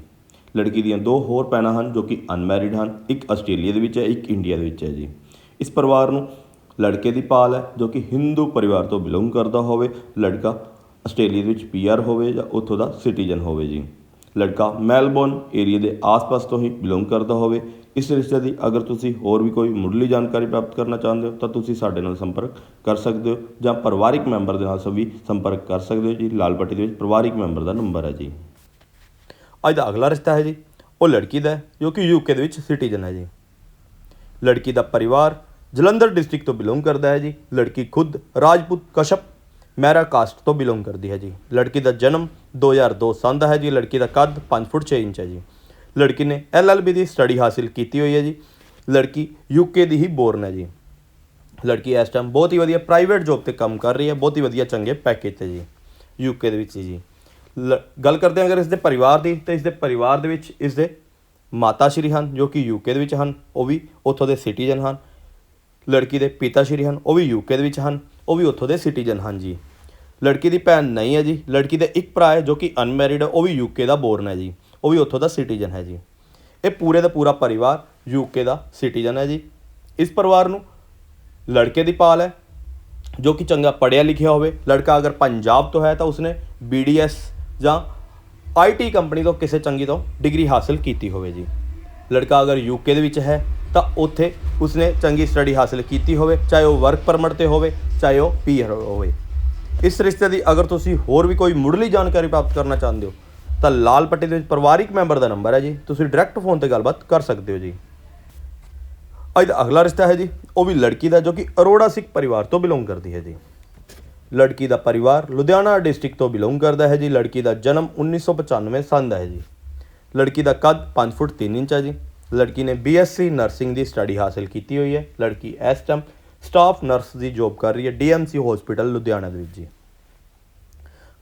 S2: ਲੜਕੀ ਦੀਆਂ ਦੋ ਹੋਰ ਭੈਣਾਂ ਹਨ, ਜੋ ਕਿ ਅਨਮੈਰਿਡ ਹਨ। ਇੱਕ ਆਸਟ੍ਰੇਲੀਆ ਦੇ ਵਿੱਚ ਹੈ, ਇੱਕ ਇੰਡੀਆ ਦੇ ਵਿੱਚ ਹੈ ਜੀ। ਇਸ ਪਰਿਵਾਰ ਨੂੰ ਲੜਕੇ ਦੀ ਭਾਲ ਹੈ, ਜੋ ਕਿ ਹਿੰਦੂ ਪਰਿਵਾਰ ਤੋਂ ਬਿਲੋਂਗ ਕਰਦਾ ਹੋਵੇ। ਲੜਕਾ ਆਸਟ੍ਰੇਲੀਆ ਦੇ ਵਿੱਚ ਪੀਆਰ ਹੋਵੇ ਜਾਂ ਉੱਥੋਂ ਦਾ ਸਿਟੀਜ਼ਨ ਹੋਵੇ ਜੀ। ਲੜਕਾ ਮੈਲਬੌਰਨ ਏਰੀਆ ਦੇ ਆਸ-ਪਾਸ ਤੋਂ ਹੀ ਬਿਲੋਂਗ ਕਰਦਾ ਹੋਵੇ। ਇਸ ਰਿਸ਼ਤੇ ਦੀ ਅਗਰ ਤੁਸੀਂ ਹੋਰ ਵੀ ਕੋਈ ਮੁੱਢਲੀ ਜਾਣਕਾਰੀ ਪ੍ਰਾਪਤ ਕਰਨਾ ਚਾਹੁੰਦੇ ਹੋ, ਤਾਂ ਤੁਸੀਂ ਸਾਡੇ ਨਾਲ ਸੰਪਰਕ ਕਰ ਸਕਦੇ ਹੋ ਜਾਂ ਪਰਿਵਾਰਿਕ ਮੈਂਬਰ ਦੇ ਨਾਲ ਵੀ ਸੰਪਰਕ ਕਰ ਸਕਦੇ ਹੋ ਜੀ। ਲਾਲ ਪੱਟੀ ਦੇ ਵਿੱਚ ਪਰਿਵਾਰਿਕ ਮੈਂਬਰ ਦਾ ਨੰਬਰ ਹੈ ਜੀ।
S1: ਅੱਜ ਦਾ ਅਗਲਾ ਰਿਸ਼ਤਾ ਹੈ ਜੀ। ਉਹ ਲੜਕੀ ਦਾ ਜੋ ਕਿ ਯੂਕੇ ਦੇ ਵਿੱਚ ਸਿਟੀਜ਼ਨ ਹੈ ਜੀ। ਲੜਕੀ ਦਾ ਪਰਿਵਾਰ ਜਲੰਧਰ ਡਿਸਟ੍ਰਿਕਟ ਤੋਂ ਬਿਲੋਂਗ ਕਰਦਾ ਹੈ ਜੀ। ਲੜਕੀ ਖੁਦ ਰਾਜਪੂਤ ਕਸ਼ਪ ਮੈਰਾ ਕਾਸਟ ਤੋਂ ਬਿਲੋਂਗ ਕਰਦੀ ਹੈ ਜੀ। ਲੜਕੀ ਦਾ ਜਨਮ 2002 ਸਾਲ ਦਾ ਹੈ ਜੀ। ਲੜਕੀ ਦਾ ਕੱਦ 5 ਫੁੱਟ 6 ਇੰਚ ਹੈ ਜੀ। ਲੜਕੀ ਨੇ ਐਲਐਲਬੀ ਦੀ ਸਟੱਡੀ ਹਾਸਿਲ ਕੀਤੀ ਹੋਈ ਹੈ ਜੀ। ਲੜਕੀ ਯੂਕੇ ਦੀ ਹੀ ਬੋਰਨ ਹੈ ਜੀ। ਲੜਕੀ ਇਸ ਟਾਈਮ ਬਹੁਤ ਹੀ ਵਧੀਆ ਪ੍ਰਾਈਵੇਟ ਜੌਬ ਤੇ ਕੰਮ ਕਰ ਰਹੀ ਹੈ। ਬਹੁਤ ਹੀ ਵਧੀਆ ਚੰਗੇ ਪੈਕੇਜ ਤੇ ਜੀ। ਯੂਕੇ ਦੇ ਵਿੱਚ ਜੀ। ਲ- ਗੱਲ ਕਰਦੇ ਹਾਂ ਅਗਰ ਇਸ ਦੇ ਪਰਿਵਾਰ ਦੀ ਤਾਂ ਇਸ ਦੇ ਪਰਿਵਾਰ ਦੇ ਵਿੱਚ ਇਸ ਦੇ ਮਾਤਾ ਸ਼੍ਰੀ ਹਨ ਜੋ ਕਿ ਯੂਕੇ ਦੇ ਵਿੱਚ ਹਨ, ਉਹ ਵੀ ਉੱਥੋਂ ਦੇ ਸਿਟੀਜ਼ਨ ਹਨ। ਲੜਕੀ ਦੇ ਪਿਤਾ ਸ਼੍ਰੀ ਹਨ, ਉਹ ਵੀ ਯੂਕੇ ਦੇ ਵਿੱਚ ਹਨ, ਉਹ ਵੀ ਉੱਥੋਂ ਦੇ ਸਿਟੀਜ਼ਨ ਹਨ ਜੀ। ਲੜਕੀ ਦੀ ਭੈਣ ਨਹੀਂ ਹੈ ਜੀ, ਲੜਕੀ ਦੇ ਇੱਕ ਭਰਾ ਹੈ ਜੋ ਕਿ ਅਨਮੈਰਿਡ ਹੈ, ਉਹ ਵੀ ਯੂਕੇ ਦਾ ਬੋਰਨ ਹੈ ਜੀ, ਉਹ ਵੀ ਉੱਥੋਂ ਦਾ ਸਿਟੀਜ਼ਨ ਹੈ ਜੀ। ਇਹ ਪੂਰੇ ਦਾ ਪੂਰਾ ਪਰਿਵਾਰ ਯੂਕੇ ਦਾ ਸਿਟੀਜ਼ਨ ਹੈ ਜੀ। ਇਸ ਪਰਿਵਾਰ ਨੂੰ ਲੜਕੇ ਦੀ ਪਾਲ ਹੈ, ਜੋ ਕਿ ਚੰਗਾ ਪੜ੍ਹਿਆ ਲਿਖਿਆ ਹੋਵੇ। ਲੜਕਾ ਅਗਰ ਪੰਜਾਬ ਤੋਂ ਹੈ ਤਾਂ ਉਸਨੇ BDS ਜਾਂ IT ਕੰਪਨੀ ਤੋਂ ਕਿਸੇ ਚੰਗੀ ਤੋਂ ਡਿਗਰੀ ਹਾਸਲ ਕੀਤੀ ਹੋਵੇ ਜੀ। ਲੜਕਾ ਅਗਰ UK ਦੇ ਵਿੱਚ ਹੈ ਤਾਂ ਉੱਥੇ ਉਸਨੇ ਚੰਗੀ ਸਟੱਡੀ ਹਾਸਲ ਕੀਤੀ ਹੋਵੇ, ਚਾਹੇ ਉਹ ਵਰਕ ਪਰਮਿਟ ਤੇ ਹੋਵੇ, ਚਾਹੇ ਉਹ ਪੀਆਰ ਹੋਵੇ। ਇਸ ਰਿਸ਼ਤੇ ਦੀ ਅਗਰ ਤੁਸੀਂ ਹੋਰ ਵੀ ਕੋਈ ਮੁੱਢਲੀ ਜਾਣਕਾਰੀ ਪ੍ਰਾਪਤ ਕਰਨਾ ਚਾਹੁੰਦੇ ਹੋ, ਤਾਂ ਲਾਲ ਪੱਟੀ ਦੇ ਵਿੱਚ ਪਰਿਵਾਰਿਕ ਮੈਂਬਰ ਦਾ ਨੰਬਰ ਹੈ ਜੀ। ਤੁਸੀਂ ਡਾਇਰੈਕਟ ਫੋਨ ਤੇ ਗੱਲਬਾਤ ਕਰ ਸਕਦੇ ਹੋ ਜੀ। ਅੱਜ ਦਾ ਅਗਲਾ ਰਿਸ਼ਤਾ ਹੈ ਜੀ, ਉਹ ਵੀ ਲੜਕੀ ਦਾ, ਜੋ ਕਿ ਅਰੋੜਾ ਸਿੱਖ ਪਰਿਵਾਰ ਤੋਂ ਬਿਲੋਂਗ ਕਰਦੀ ਹੈ ਜੀ। ਲੜਕੀ ਦਾ ਪਰਿਵਾਰ ਲੁਧਿਆਣਾ ਡਿਸਟ੍ਰਿਕਟ ਤੋਂ ਬਿਲੋਂਗ ਕਰਦਾ ਹੈ ਜੀ। ਲੜਕੀ ਦਾ ਜਨਮ 1995 ਸੰਨ ਦਾ ਹੈ ਜੀ। ਲੜਕੀ ਦਾ ਕੱਦ 5 ਫੁੱਟ 3 ਇੰਚ ਹੈ ਜੀ। ਲੜਕੀ ਨੇ ਬੀਐਸਸੀ ਨਰਸਿੰਗ ਦੀ ਸਟੱਡੀ ਹਾਸਲ ਕੀਤੀ ਹੋਈ ਹੈ। ਲੜਕੀ ਇਸ ਟਾਈਮ ਸਟਾਫ ਨਰਸ ਦੀ ਜੌਬ ਕਰ ਰਹੀ ਹੈ ਡੀਐਮਸੀ ਹਸਪੀਟਲ ਲੁਧਿਆਣਾ ਦੇ ਵਿੱਚ ਜੀ।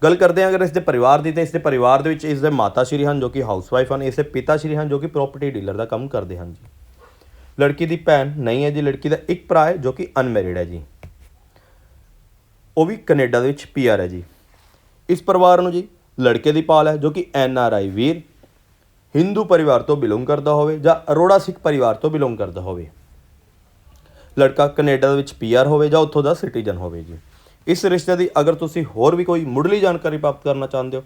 S1: ਗੱਲ ਕਰਦੇ ਹਾਂ ਅਗਰ ਇਸ ਦੇ ਪਰਿਵਾਰ ਦੀ, ਤਾਂ ਇਸ ਦੇ ਪਰਿਵਾਰ ਦੇ ਵਿੱਚ ਇਸ ਦੇ ਮਾਤਾ ਸ਼੍ਰੀ ਹਨ ਜੋ ਕਿ ਹਾਊਸਵਾਈਫ ਹਨ ਇਸ ਦੇ ਪਿਤਾ ਸ਼੍ਰੀ ਹਨ ਜੋ ਕਿ ਪ੍ਰਾਪਰਟੀ ਡੀਲਰ ਦਾ ਕੰਮ ਕਰਦੇ ਹਨ ਜੀ। ਲੜਕੀ ਦੀ ਭੈਣ ਨਹੀਂ ਹੈ ਜੀ, ਲੜਕੀ ਦਾ ਇੱਕ ਭਰਾ ਹੈ ਜੋ ਕਿ ਅਨਮੈਰਿਡ ਹੈ ਜੀ। ਉਹ ਵੀ ਕੈਨੇਡਾ ਦੇ ਵਿੱਚ ਪੀਆਰ ਹੈ ਜੀ। ਇਸ ਪਰਿਵਾਰ ਨੂੰ ਜੀ ਲੜਕੇ ਦੀ ਪਾਲ ਹੈ ਜੋ ਕਿ ਐਨ ਆਰ ਆਈ ਵੀਰ ਹਿੰਦੂ ਪਰਿਵਾਰ ਤੋਂ ਬਿਲੋਂਗ ਕਰਦਾ ਹੋਵੇ ਜਾਂ ਅਰੋੜਾ ਸਿੱਖ ਪਰਿਵਾਰ ਤੋਂ ਬਿਲੋਂਗ ਕਰਦਾ ਹੋਵੇ। ਲੜਕਾ ਕੈਨੇਡਾ ਦੇ ਵਿੱਚ ਪੀਆਰ ਹੋਵੇ ਜਾਂ ਉੱਥੋਂ ਦਾ ਸਿਟੀਜ਼ਨ ਹੋਵੇ ਜੀ। ਇਸ ਰਿਸ਼ਤੇ ਦੀ ਅਗਰ ਤੁਸੀਂ ਹੋਰ ਵੀ ਕੋਈ ਮੁੱਢਲੀ ਜਾਣਕਾਰੀ ਪ੍ਰਾਪਤ ਕਰਨਾ ਚਾਹੁੰਦੇ ਹੋ,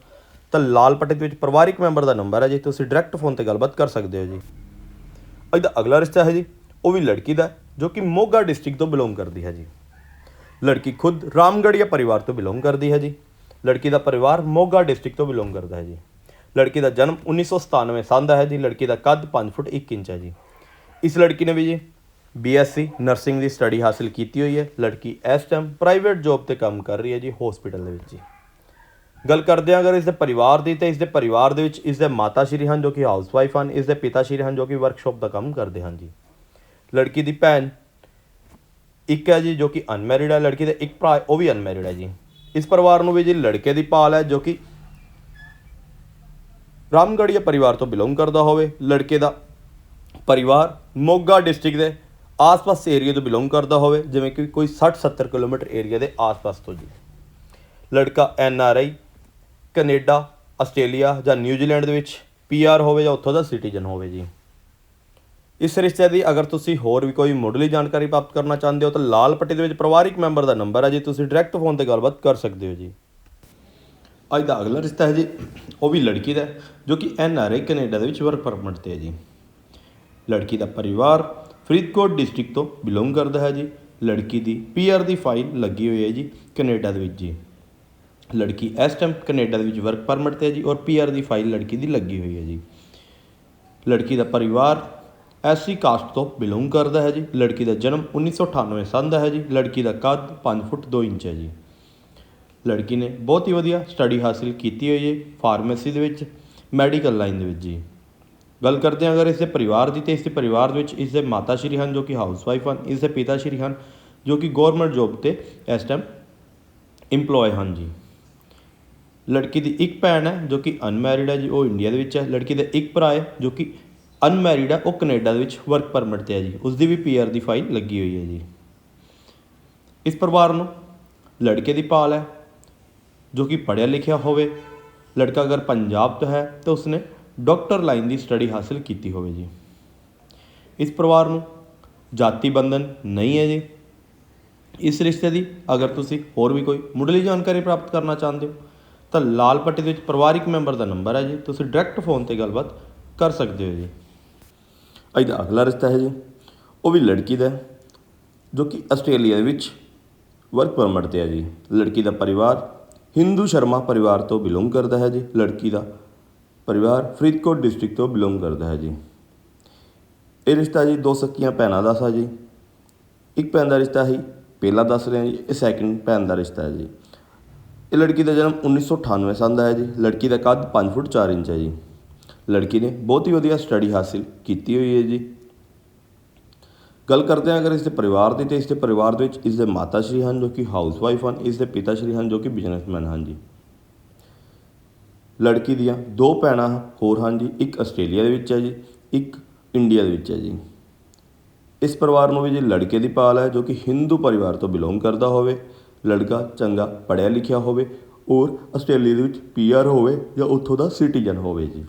S1: ਤਾਂ ਲਾਲ ਪੱਟੀ ਦੇ ਵਿੱਚ ਪਰਿਵਾਰਿਕ ਮੈਂਬਰ ਦਾ ਨੰਬਰ ਹੈ ਜੀ। ਤੁਸੀਂ ਡਾਇਰੈਕਟ ਫੋਨ ਤੇ ਗੱਲਬਾਤ ਕਰ ਸਕਦੇ ਹੋ ਜੀ। ਅੱਜ ਦਾ ਅਗਲਾ ਰਿਸ਼ਤਾ ਹੈ ਜੀ, ਉਹ ਵੀ ਲੜਕੀ ਦਾ ਜੋ ਕਿ ਮੋਗਾ ਡਿਸਟ੍ਰਿਕਟ ਤੋਂ ਬਿਲੋਂਗ ਕਰਦੀ ਹੈ ਜੀ। ਲੜਕੀ ਖੁਦ ਰਾਮਗੜੀਆ ਪਰਿਵਾਰ ਤੋਂ ਬਿਲੋਂਗ ਕਰਦੀ ਹੈ ਜੀ। ਲੜਕੀ ਦਾ ਪਰਿਵਾਰ ਮੋਗਾ ਡਿਸਟ੍ਰਿਕਟ ਤੋਂ ਬਿਲੋਂਗ ਕਰਦਾ ਹੈ ਜੀ। ਲੜਕੀ ਦਾ ਜਨਮ 1997 ਸਾਲ ਦਾ ਹੈ ਜੀ, ਲੜਕੀ ਦਾ ਕੱਦ 5 ਫੁੱਟ 1 ਇੰਚ ਹੈ ਜੀ। ਇਸ ਲੜਕੀ ਨੇ ਵੀ ਜੀ ਬੀਐਸਸੀ ਨਰਸਿੰਗ ਦੀ ਸਟੱਡੀ ਹਾਸਲ ਕੀਤੀ ਹੋਈ ਹੈ। ਲੜਕੀ ਇਸ ਟਾਈਮ ਪ੍ਰਾਈਵੇਟ ਜੌਬ ਤੇ ਕੰਮ ਕਰ ਰਹੀ ਹੈ ਜੀ ਹਸਪੀਟਲ ਦੇ ਵਿੱਚ ਜੀ। ਗੱਲ ਕਰਦੇ ਹਾਂ ਅਗਰ ਇਸ ਦੇ ਪਰਿਵਾਰ ਦੀ, ਤੇ ਇਸ ਦੇ ਪਰਿਵਾਰ ਦੇ ਵਿੱਚ ਇਸ ਦੇ ਮਾਤਾ ਸ਼੍ਰੀ ਹਨ ਜੋ ਕਿ ਹਾਊਸਵਾਈਫ ਹਨ, ਇਸ ਦੇ ਪਿਤਾ ਸ਼੍ਰੀ ਹਨ ਜੋ ਕਿ ਵਰਕਸ਼ਾਪ ਦਾ ਕੰਮ ਕਰਦੇ ਹਨ ਜੀ। ਲੜਕੀ ਦੀ ਭੈਣ ਇੱਕ ਹੈ ਜੀ ਜੋ ਕਿ ਅਨਮੈਰਿਡ ਹੈ, ਲੜਕੀ ਦਾ ਇੱਕ ਭਰਾ ਉਹ ਵੀ ਅਨਮੈਰਿਡ ਹੈ ਜੀ। ਇਸ ਪਰਿਵਾਰ ਨੂੰ ਵੀ ਜੀ ਲੜਕੇ ਦੀ ਪਾਲ ਹੈ ਜੋ ਕਿ ਰਾਮਗੜੀਆ ਪਰਿਵਾਰ ਤੋਂ ਬਿਲੋਂਗ ਕਰਦਾ ਹੋਵੇ, ਲੜਕੇ ਦਾ ਪਰਿਵਾਰ ਮੋਗਾ ਡਿਸਟ੍ਰਿਕਟ ਦੇ ਆਸ-ਪਾਸ ਏਰੀਆ ਤੋਂ ਬਿਲੋਂਗ ਕਰਦਾ ਹੋਵੇ, ਜਿਵੇਂ ਕਿ ਕੋਈ 60-70 ਕਿਲੋਮੀਟਰ ਏਰੀਆ ਦੇ ਆਸ-ਪਾਸ ਤੋਂ ਜੀ। ਲੜਕਾ N R I, Canada, Australia ਜਾਂ ਨਿਊਜ਼ੀਲੈਂਡ ਦੇ ਵਿੱਚ ਪੀ ਆਰ ਹੋਵੇ ਜਾਂ ਉੱਥੋਂ ਦਾ ਸਿਟੀਜ਼ਨ ਹੋਵੇ ਜੀ। ਇਸ ਰਿਸ਼ਤੇ ਦੀ ਅਗਰ ਤੁਸੀਂ ਹੋਰ ਵੀ ਕੋਈ ਮੁੱਢਲੀ ਜਾਣਕਾਰੀ ਪ੍ਰਾਪਤ ਕਰਨਾ ਚਾਹੁੰਦੇ ਹੋ ਤਾਂ ਲਾਲ ਪੱਟੀ ਦੇ ਵਿੱਚ ਪਰਿਵਾਰਿਕ ਮੈਂਬਰ ਦਾ ਨੰਬਰ ਹੈ ਜੀ, ਤੁਸੀਂ ਡਾਇਰੈਕਟ ਫੋਨ ਤੇ ਗੱਲਬਾਤ ਕਰ ਸਕਦੇ ਹੋ ਜੀ। ਅੱਜ ਦਾ ਅਗਲਾ ਰਿਸ਼ਤਾ ਹੈ ਜੀ, ਉਹ ਵੀ ਲੜਕੀ ਦਾ ਜੋ ਕਿ ਐਨ ਆਰ ਆਈ ਕੈਨੇਡਾ ਦੇ ਵਿੱਚ ਵਰਕ ਪਰਮਿਟ ਤੇ ਹੈ ਜੀ। ਲੜਕੀ ਦਾ ਪਰਿਵਾਰ ਫਰੀਦਕੋਟ ਡਿਸਟ੍ਰਿਕਟ ਤੋਂ ਬਿਲੋਂਗ ਕਰਦਾ ਹੈ ਜੀ। ਲੜਕੀ ਦੀ ਪੀਆਰ ਦੀ ਫਾਈਲ ਲੱਗੀ ਹੋਈ ਹੈ ਜੀ ਕੈਨੇਡਾ ਦੇ ਵਿੱਚ ਜੀ। ਲੜਕੀ ਇਸ ਟਾਈਮ ਕੈਨੇਡਾ ਦੇ ਵਿੱਚ ਵਰਕ ਪਰਮਿਟ ਤੇ ਹੈ ਜੀ, ਔਰ ਪੀਆਰ ਦੀ ਫਾਈਲ ਲੜਕੀ ਦੀ ਲੱਗੀ ਹੋਈ ਹੈ ਜੀ। ਲੜਕੀ ਦਾ ਪਰਿਵਾਰ ਐਸਸੀ ਕਾਸਟ ਤੋਂ ਬਿਲੋਂਗ ਕਰਦਾ ਹੈ ਜੀ। ਲੜਕੀ ਦਾ ਜਨਮ 1998 ਸੰਨ ਦਾ ਹੈ ਜੀ। ਲੜਕੀ ਦਾ ਕੱਦ 5 ਫੁੱਟ 2 ਇੰਚ ਹੈ ਜੀ। ਲੜਕੀ ਨੇ ਬਹੁਤ ਹੀ ਵਧੀਆ ਸਟੱਡੀ ਹਾਸਿਲ ਕੀਤੀ ਹੋਈ ਹੈ ਫਾਰਮੇਸੀ ਦੇ ਵਿੱਚ ਮੈਡੀਕਲ ਲਾਈਨ ਦੇ ਵਿੱਚ ਜੀ। ਗੱਲ ਕਰਦੇ ਹਾਂ ਅਗਰ ਇਸ ਦੇ ਪਰਿਵਾਰ ਦੀ, ਤੇ ਇਸ ਦੇ ਪਰਿਵਾਰ ਦੇ ਵਿੱਚ ਇਸ ਦੇ ਮਾਤਾ ਸ਼੍ਰੀ ਹਨ ਜੋ ਕਿ ਹਾਊਸ ਵਾਈਫ ਹਨ ਇਸ ਦੇ ਪਿਤਾ ਸ਼੍ਰੀ ਹਨ ਜੋ ਕਿ ਗਵਰਨਮੈਂਟ ਜੋਬ ਤੇ ਇਸ ਟਾਈਮ EMPLOYE ਹਨ ਜੀ। ਲੜਕੀ ਦੀ ਇੱਕ ਭੈਣ ਹੈ ਜੋ ਕਿ ਅਨਮੈਰਿਡ ਹੈ ਜੀ, ਉਹ ਇੰਡੀਆ ਦੇ ਵਿੱਚ ਹੈ। ਲੜਕੀ ਦਾ ਇੱਕ ਭਰਾ ਹੈ ਜੋ ਕਿ ਅਨਮੈਰਿਡ ਹੈ, ਉਹ ਕੈਨੇਡਾ ਦੇ ਵਿੱਚ ਵਰਕ ਪਰਮਿਟ ਤੇ ਹੈ ਜੀ। ਉਸ ਦੀ ਵੀ ਪੀਆਰ ਦੀ ਫਾਈਲ ਲੱਗੀ ਹੋਈ ਹੈ ਜੀ। ਇਸ ਪਰਿਵਾਰ ਨੂੰ ਲੜਕੇ ਦੀ ਪਾਲ ਹੈ ਜੋ ਕਿ ਪੜ੍ਹਿਆ ਲਿਖਿਆ ਹੋਵੇ। ਲੜਕਾ ਅਗਰ ਪੰਜਾਬ ਤੋਂ ਹੈ, ਤਾਂ ਉਸਨੇ ਡਾਕਟਰ ਲਾਈਨ ਦੀ ਸਟੱਡੀ ਹਾਸਿਲ ਕੀਤੀ ਹੋਵੇ ਜੀ। ਇਸ ਪਰਿਵਾਰ ਨੂੰ ਜਾਤੀ ਬੰਧਨ ਨਹੀਂ ਹੈ ਜੀ। ਇਸ ਰਿਸ਼ਤੇ ਦੀ ਅਗਰ ਤੁਸੀਂ ਹੋਰ ਵੀ ਕੋਈ ਮੁੱਢਲੀ ਜਾਣਕਾਰੀ ਪ੍ਰਾਪਤ ਕਰਨਾ ਚਾਹੁੰਦੇ ਹੋ, ਤਾਂ ਲਾਲ ਪੱਟੀ ਦੇ ਵਿੱਚ ਪਰਿਵਾਰਿਕ ਮੈਂਬਰ ਦਾ ਨੰਬਰ ਹੈ ਜੀ। ਤੁਸੀਂ ਡਾਇਰੈਕਟ ਫੋਨ ਤੇ ਗੱਲਬਾਤ ਕਰ ਸਕਦੇ ਹੋ ਜੀ।
S2: ਇਹਦਾ ਅਗਲਾ ਰਿਸ਼ਤਾ ਹੈ ਜੀ। ਉਹ ਵੀ ਲੜਕੀ ਦਾ ਜੋ ਕਿ ਆਸਟ੍ਰੇਲੀਆ ਦੇ ਵਿੱਚ ਵਰਕ ਪਰਮਿਟ ਤੇ ਹੈ ਜੀ। ਲੜਕੀ ਦਾ ਪਰਿਵਾਰ ਹਿੰਦੂ ਸ਼ਰਮਾ ਪਰਿਵਾਰ ਤੋਂ ਬਿਲੋਂਗ ਕਰਦਾ ਹੈ ਜੀ, ਲੜਕੀ ਦਾ ਪਰਿਵਾਰ ਫਰੀਦਕੋਟ ਡਿਸਟ੍ਰਿਕਟ ਤੋਂ ਬਿਲੋਂਗ ਕਰਦਾ ਹੈ ਜੀ। ਇਹ ਰਿਸ਼ਤਾ ਜੀ ਦੋ ਸਕੀਆਂ ਭੈਣਾਂ ਦਾ ਸਾ ਜੀ। ਇੱਕ ਭੈਣ ਦਾ ਰਿਸ਼ਤਾ ਹੀ ਪਹਿਲਾ ਦੱਸ ਰਹੇ ਜੀ, ਇਹ ਸੈਕਿੰਡ ਭੈਣ ਦਾ ਰਿਸ਼ਤਾ ਹੈ ਜੀ। ਇਹ ਲੜਕੀ ਦਾ ਜਨਮ 1998 ਸਾਲ ਦਾ ਹੈ ਜੀ। ਲੜਕੀ ਦਾ ਕੱਦ 5 ਫੁੱਟ 4 ਇੰਚ ਹੈ ਜੀ। ਲੜਕੀ ਨੇ ਬਹੁਤ ਹੀ ਵਧੀਆ ਸਟੱਡੀ ਹਾਸਿਲ ਕੀਤੀ ਹੋਈ ਹੈ ਜੀ। ਗੱਲ ਕਰਦੇ ਹਾਂ ਅਗਰ ਇਸ ਦੇ ਪਰਿਵਾਰ ਦੀ, ਤੇ ਇਸ ਦੇ ਪਰਿਵਾਰ ਦੇ ਵਿੱਚ ਇਸ ਦੇ ਮਾਤਾ ਸ਼੍ਰੀ ਹਨ ਜੋ ਕਿ ਹਾਊਸ ਵਾਈਫ ਹਨ, ਇਸ ਦੇ ਪਿਤਾ ਸ਼੍ਰੀ ਹਨ ਜੋ ਕਿ ਬਿਜ਼ਨਸਮੈਨ ਹਨ ਜੀ। ਲੜਕੀ ਦੀਆਂ ਦੋ ਭੈਣਾਂ ਹੋਰ ਹਨ ਜੀ, ਇੱਕ ਆਸਟ੍ਰੇਲੀਆ ਦੇ ਵਿੱਚ ਹੈ ਜੀ, ਇੱਕ ਇੰਡੀਆ ਦੇ ਵਿੱਚ ਹੈ ਜੀ। ਇਸ ਪਰਿਵਾਰ ਨੂੰ ਵੀ ਜੀ ਲੜਕੇ ਦੀ ਪਾਲ ਹੈ ਜੋ ਕਿ ਹਿੰਦੂ ਪਰਿਵਾਰ ਤੋਂ ਬਿਲੋਂਗ ਕਰਦਾ ਹੋਵੇ, ਲੜਕਾ ਚੰਗਾ ਪੜ੍ਹਿਆ ਲਿਖਿਆ ਹੋਵੇ ਔਰ ਆਸਟ੍ਰੇਲੀਆ ਦੇ ਵਿੱਚ ਪੀਆਰ ਹੋਵੇ ਜਾਂ ਉੱਥੋਂ ਦਾ ਸਿਟੀਜ਼ਨ ਹੋਵੇ ਜੀ।